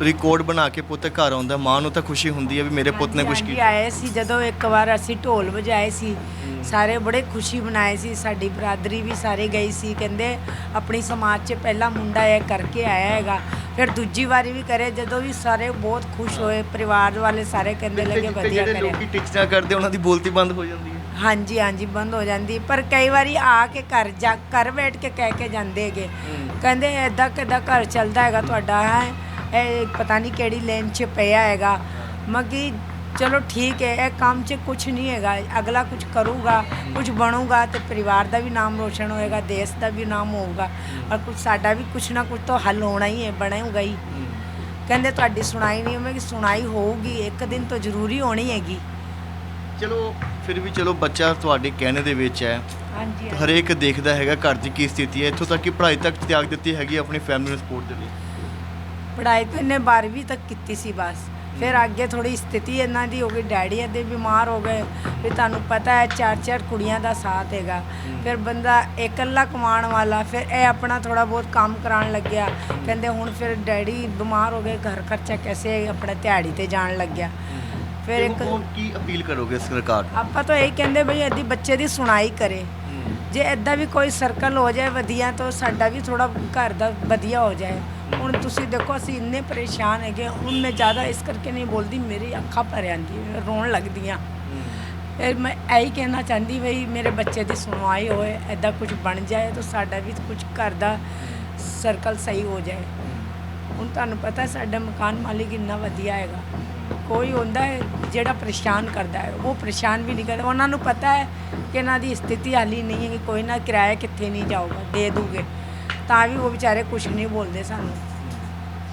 S1: ਰਿਕਾਰਡ ਬਣਾ ਕੇ ਪੁੱਤ ਘਰ ਆਉਂਦਾ ਮਾਂ ਨੂੰ ਤਾਂ ਖੁਸ਼ੀ ਹੁੰਦੀ ਹੈ ਵੀ ਮੇਰੇ ਪੁੱਤ ਨੇ ਕੁਝ
S3: ਹਾਂਜੀ,
S1: ਕੀਤਾ।
S3: ਆਏ ਸੀ ਜਦੋਂ ਇੱਕ ਵਾਰ ਅਸੀਂ ਢੋਲ ਵਜਾਏ ਸੀ ਸਾਰੇ ਬੜੇ ਖੁਸ਼ੀ ਮਨਾਏ ਸੀ ਸਾਡੀ ਬਰਾਦਰੀ ਵੀ ਸਾਰੇ ਗਈ ਸੀ ਕਹਿੰਦੇ ਆਪਣੀ ਸਮਾਜ 'ਚ ਪਹਿਲਾ ਮੁੰਡਾ ਇਹ ਕਰਕੇ ਆਇਆ ਹੈਗਾ। ਫਿਰ ਦੂਜੀ ਵਾਰੀ ਵੀ ਕਰੇ ਜਦੋਂ ਵੀ ਸਾਰੇ ਬਹੁਤ ਖੁਸ਼ ਹੋਏ ਪਰਿਵਾਰ ਵਾਲੇ ਸਾਰੇ ਕਹਿੰਦੇ ਲੱਗੇ
S1: ਜਿੱਥੇ
S3: ਵਧੀਆ
S1: ਜਿਹੜੇ
S3: ਕਰੇ
S1: ਲੋਕੀ ਟਿਕਟਾਂ ਕਰਦੇ ਉਹਨਾਂ ਦੀ ਬੋਲਤੀ ਬੰਦ ਹੋ ਜਾਂਦੀ ਹੈ।
S3: ਹਾਂਜੀ ਹਾਂਜੀ ਬੰਦ ਹੋ ਜਾਂਦੀ ਪਰ ਕਈ ਵਾਰੀ ਆ ਕੇ ਘਰ ਜਾ ਘਰ ਬੈਠ ਕੇ ਕਹਿ ਕੇ ਜਾਂਦੇ ਹੈਗੇ। ਕਹਿੰਦੇ ਐਦਾਂ ਕਿੱਦਾਂ ਘਰ ਚੱਲਦਾ ਹੈਗਾ ਤੁਹਾਡਾ ਹੈ? ਇਹ ਪਤਾ ਨਹੀਂ ਕਿਹੜੀ ਲੇਨ 'ਚ ਪਿਆ ਹੈਗਾ। ਮਗੀ ਚਲੋ ਠੀਕ ਹੈ ਇਹ ਕੰਮ 'ਚ ਕੁਝ ਨਹੀਂ ਹੈਗਾ। ਅਗਲਾ ਕੁਝ ਕਰੂਗਾ ਕੁਝ ਬਣੂਗਾ ਤੇ ਪਰਿਵਾਰ ਦਾ ਵੀ ਨਾਮ ਰੋਸ਼ਨ ਹੋਏਗਾ ਦੇਸ਼ ਦਾ ਵੀ ਨਾਮ ਹੋਊਗਾ। ਔਰ ਕੁਝ ਸਾਡਾ ਵੀ ਕੁਝ ਨਾ ਕੁਝ ਤਾਂ ਹੱਲ ਹੋਣਾ ਹੀ ਹੈ ਬਣੇਗਾ ਹੀ। ਕਹਿੰਦੇ ਤੁਹਾਡੀ ਸੁਣਾਈ ਨਹੀਂ ਮੈਂ ਕਿ ਸੁਣਾਈ ਹੋਊਗੀ ਇੱਕ ਦਿਨ ਤਾਂ ਜ਼ਰੂਰੀ ਹੋਣੀ ਹੈਗੀ।
S1: ਚਲੋ ਫਿਰ ਵੀ ਚਲੋ ਬੱਚਾ ਤੁਹਾਡੇ ਕਹਿਣੇ ਦੇ ਵਿੱਚ ਹੈ।
S3: ਹਾਂਜੀ
S1: ਹਰੇਕ ਦੇਖਦਾ ਹੈਗਾ ਘਰ ਦੀ ਕੀ ਸਥਿਤੀ ਹੈ। ਇੱਥੋਂ ਤੱਕ ਕਿ ਪੜ੍ਹਾਈ ਤੱਕ ਤਿਆਗ ਦਿੱਤੀ ਹੈਗੀ ਆਪਣੀ ਫੈਮਿਲੀ ਨੂੰ ਸਪੋਰਟ ਦੇ ਲਈ।
S3: ਪੜ੍ਹਾਈ ਤਾਂ ਇਹਨੇ 12ਵੀਂ ਤੱਕ ਕੀਤੀ ਸੀ ਬਸ। ਫਿਰ ਅੱਗੇ ਥੋੜੀ ਸਥਿਤੀ ਇਹਨਾਂ ਦੀ ਹੋ ਗਈ ਡੈਡੀ ਇਹਦੇ ਬਿਮਾਰ ਹੋ ਗਏ। ਫਿਰ ਤੁਹਾਨੂੰ ਪਤਾ ਹੈ ਚਾਰ ਚਾਰ ਕੁੜੀਆਂ ਦਾ ਸਾਥ ਹੈਗਾ। ਫਿਰ ਬੰਦਾ ਇਕੱਲਾ ਕਮਾਉਣ ਵਾਲਾ ਫਿਰ ਇਹ ਆਪਣਾ ਥੋੜਾ ਬਹੁਤ ਕੰਮ ਕਰਾਉਣ ਲੱਗਿਆ। ਕਹਿੰਦੇ ਹੁਣ ਫਿਰ ਡੈਡੀ ਬਿਮਾਰ ਹੋ ਗਏ ਘਰ ਖਰਚਾ ਕੈਸੇ ਆਪਣਾ ਦਿਹਾੜੀ ਤੇ ਜਾਣ ਲੱਗਿਆ। ਫਿਰ ਇੱਕ
S1: ਹੁਣ ਕੀ ਅਪੀਲ ਕਰੋਗੇ ਸਰਕਾਰ ਨੂੰ
S3: ਆਪਾਂ ਤਾਂ ਇਹ ਕਹਿੰਦੇ ਬਈ ਇਹਦੀ ਬੱਚੇ ਦੀ ਸੁਣਾਈ ਕਰੇ। ਜੇ ਐਦਾਂ ਵੀ ਕੋਈ ਸਰਕਲ ਹੋ ਜਾਏ ਵਧੀਆ ਤਾਂ ਸਾਡਾ ਵੀ ਥੋੜਾ ਘਰ ਦਾ ਵਧੀਆ ਹੋ ਜਾਏ। ਹੁਣ ਤੁਸੀਂ ਦੇਖੋ ਅਸੀਂ ਇੰਨੇ ਪਰੇਸ਼ਾਨ ਹੈਗੇ ਹੁਣ ਮੈਂ ਜ਼ਿਆਦਾ ਇਸ ਕਰਕੇ ਨਹੀਂ ਬੋਲਦੀ ਮੇਰੀ ਅੱਖਾਂ ਭਰ ਆਉਂਦੀ ਰੋਣ ਲੱਗਦੀਆਂ। ਇਹ ਮੈਂ ਇਹੀ ਕਹਿਣਾ ਚਾਹੁੰਦੀ ਬਈ ਮੇਰੇ ਬੱਚੇ ਦੀ ਸੁਣਵਾਈ ਹੋਏ ਐਦਾਂ ਕੁਝ ਬਣ ਜਾਏ ਤਾਂ ਸਾਡਾ ਵੀ ਕੁਝ ਘਰ ਦਾ ਸਰਕਲ ਸਹੀ ਹੋ ਜਾਏ। ਹੁਣ ਤੁਹਾਨੂੰ ਪਤਾ ਸਾਡਾ ਮਕਾਨ ਮਾਲਿਕ ਇੰਨਾ ਵਧੀਆ ਹੈਗਾ। ਕੋਈ ਹੁੰਦਾ ਹੈ ਜਿਹੜਾ ਪਰੇਸ਼ਾਨ ਕਰਦਾ ਹੈ ਉਹ ਪਰੇਸ਼ਾਨ ਵੀ ਨਹੀਂ ਕਰਦਾ। ਉਹਨਾਂ ਨੂੰ ਪਤਾ ਹੈ ਕਿ ਇਹਨਾਂ ਦੀ ਸਥਿਤੀ ਹਾਲੀ ਨਹੀਂ ਹੈ ਕਿ ਕੋਈ ਨਾ ਕਿਰਾਇਆ ਕਿੱਥੇ ਨਹੀਂ ਜਾਊਗਾ ਦੇ ਦੂਗੇ। ਤਾਂ ਵੀ ਉਹ ਵਿਚਾਰੇ ਕੁਝ ਨਹੀਂ ਬੋਲਦੇ ਸਾਨੂੰ।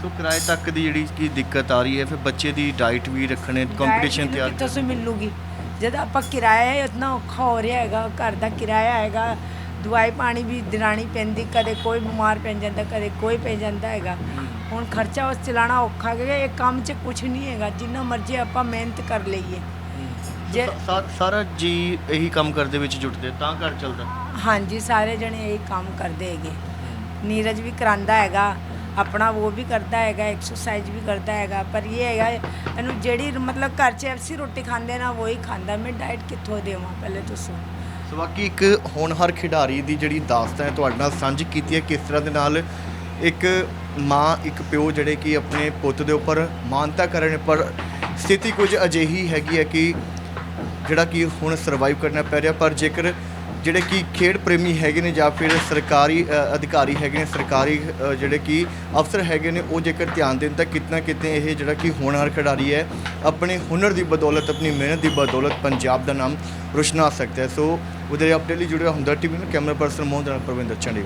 S1: ਸੋ ਕਿਰਾਏ ਤੱਕ ਦੀ ਜਿਹੜੀ ਕੀ ਦਿੱਕਤ ਆ ਰਹੀ ਹੈ ਫਿਰ ਬੱਚੇ ਦੀ ਡਾਈਟ ਵੀ ਰੱਖਣੇ ਕੰਪੀਟੀਸ਼ਨ ਤਿਆਰ
S3: ਕਿੱਥੋਂ ਸੇ ਮਿਲੂਗੀ? ਜਦ ਆਪਾਂ ਕਿਰਾਇਆ ਹੀ ਇਤਨਾ ਔਖਾ ਹੋ ਰਿਹਾ ਹੈਗਾ ਘਰ ਦਾ ਕਿਰਾਇਆ ਹੈਗਾ ਦਵਾਈ ਪਾਣੀ ਵੀ ਦਿਰਾਣੀ ਪੈਂਦੀ ਕਦੇ ਕੋਈ ਬਿਮਾਰ ਪੈ ਜਾਂਦਾ ਕਦੇ ਕੋਈ ਪੈ ਜਾਂਦਾ ਹੈਗਾ। ਹੁਣ ਖਰਚਾ ਉਸ ਚਲਾਣਾ ਔਖਾ ਹੈਗਾ ਇਹ ਕੰਮ 'ਚ ਕੁਝ ਨਹੀਂ ਹੈਗਾ ਜਿੰਨਾ ਮਰਜ਼ੀ ਆਪਾਂ ਮਿਹਨਤ ਕਰ ਲਈਏ। ਜੇ
S1: ਸਾਰਾ ਜੀ ਇਹੀ ਕੰਮ ਕਰਦੇ ਵਿੱਚ ਜੁਟਦੇ ਤਾਂ ਘਰ ਚੱਲਦਾ?
S3: ਹਾਂਜੀ ਸਾਰੇ ਜਣੇ ਇਹ ਕੰਮ ਕਰਦੇ ਹੈਗੇ। ਨੀਰਜ ਵੀ ਕਰਾਂਦਾ ਹੈਗਾ, ਆਪਣਾ ਉਹ ਵੀ ਕਰਦਾ ਹੈਗਾ ਐਕਸਰਸਾਈਜ਼ ਵੀ ਕਰਦਾ ਹੈਗਾ, ਪਰ ਇਹ ਹੈਗਾ, ਇਹਨੂੰ ਜਿਹੜੀ ਮਤਲਬ ਘਰ 'ਚ ਅਸੀਂ ਰੋਟੀ ਖਾਂਦੇ ਨਾ ਉਹ ਹੀ ਖਾਂਦਾ, ਮੈਂ ਡਾਈਟ ਕਿੱਥੋਂ ਦੇਵਾਂ ਪਹਿਲੇ ਤੁਸੀਂ
S1: ਸੋ ਬਾਕੀ ਇੱਕ ਹੋਣਹਾਰ ਖਿਡਾਰੀ ਦੀ ਜਿਹੜੀ ਦਾਸਤਾਨ ਹੈ ਤੁਹਾਡੇ ਨਾਲ ਸਾਂਝੀ ਕੀਤੀ ਹੈ, ਕਿਸ ਤਰ੍ਹਾਂ ਦੇ ਨਾਲ ਇੱਕ ਮਾਂ, ਇੱਕ ਪਿਓ ਜਿਹੜੇ ਕਿ ਆਪਣੇ ਪੁੱਤ ਦੇ ਉੱਪਰ ਮਾਨਤਾ ਕਰਨ ਪਰ ਸਥਿਤੀ ਕੁਝ ਅਜਿਹੀ ਹੈਗੀ ਹੈ ਕਿ ਜਿਹੜਾ ਕਿ ਹੁਣ ਸਰਵਾਈਵ ਕਰਨਾ ਪੈ ਰਿਹਾ, ਪਰ ਜੇਕਰ ਜਿਹੜੇ ਕਿ ਖੇਡ ਪ੍ਰੇਮੀ ਹੈਗੇ ਨੇ ਜਾਂ ਫਿਰ ਸਰਕਾਰੀ ਅਧਿਕਾਰੀ ਹੈਗੇ ਨੇ, ਸਰਕਾਰੀ ਜਿਹੜੇ ਕਿ ਅਫਸਰ ਹੈਗੇ ਨੇ, ਉਹ ਜੇਕਰ ਧਿਆਨ ਦੇਣ ਤਾਂ ਕਿਤਨਾ ਕਿਤੇ ਇਹ ਜਿਹੜਾ ਕਿ ਹੋਣਹਾਰ ਖਿਡਾਰੀ ਹੈ, ਆਪਣੇ ਹੁਨਰ ਦੀ ਬਦੌਲਤ, ਆਪਣੀ ਮਿਹਨਤ ਦੀ ਬਦੌਲਤ ਪੰਜਾਬ ਦਾ ਨਾਮ ਰੋਸ਼ਨ ਆ ਸਕਦਾ ਹੈ। ਸੋ, ਉਹਦੇ ਅਪਡੇਟ ਲਈ ਜੁੜਿਆ ਹੁੰਦਾ ਟੀਵੀ ਨੂੰ ਕੈਮਰਾ ਪਰਸਨ ਮੋਹਨ ਦਾ ਪ੍ਰਵਿੰਦਰ ਚੰਡੀਗੜ੍ਹ।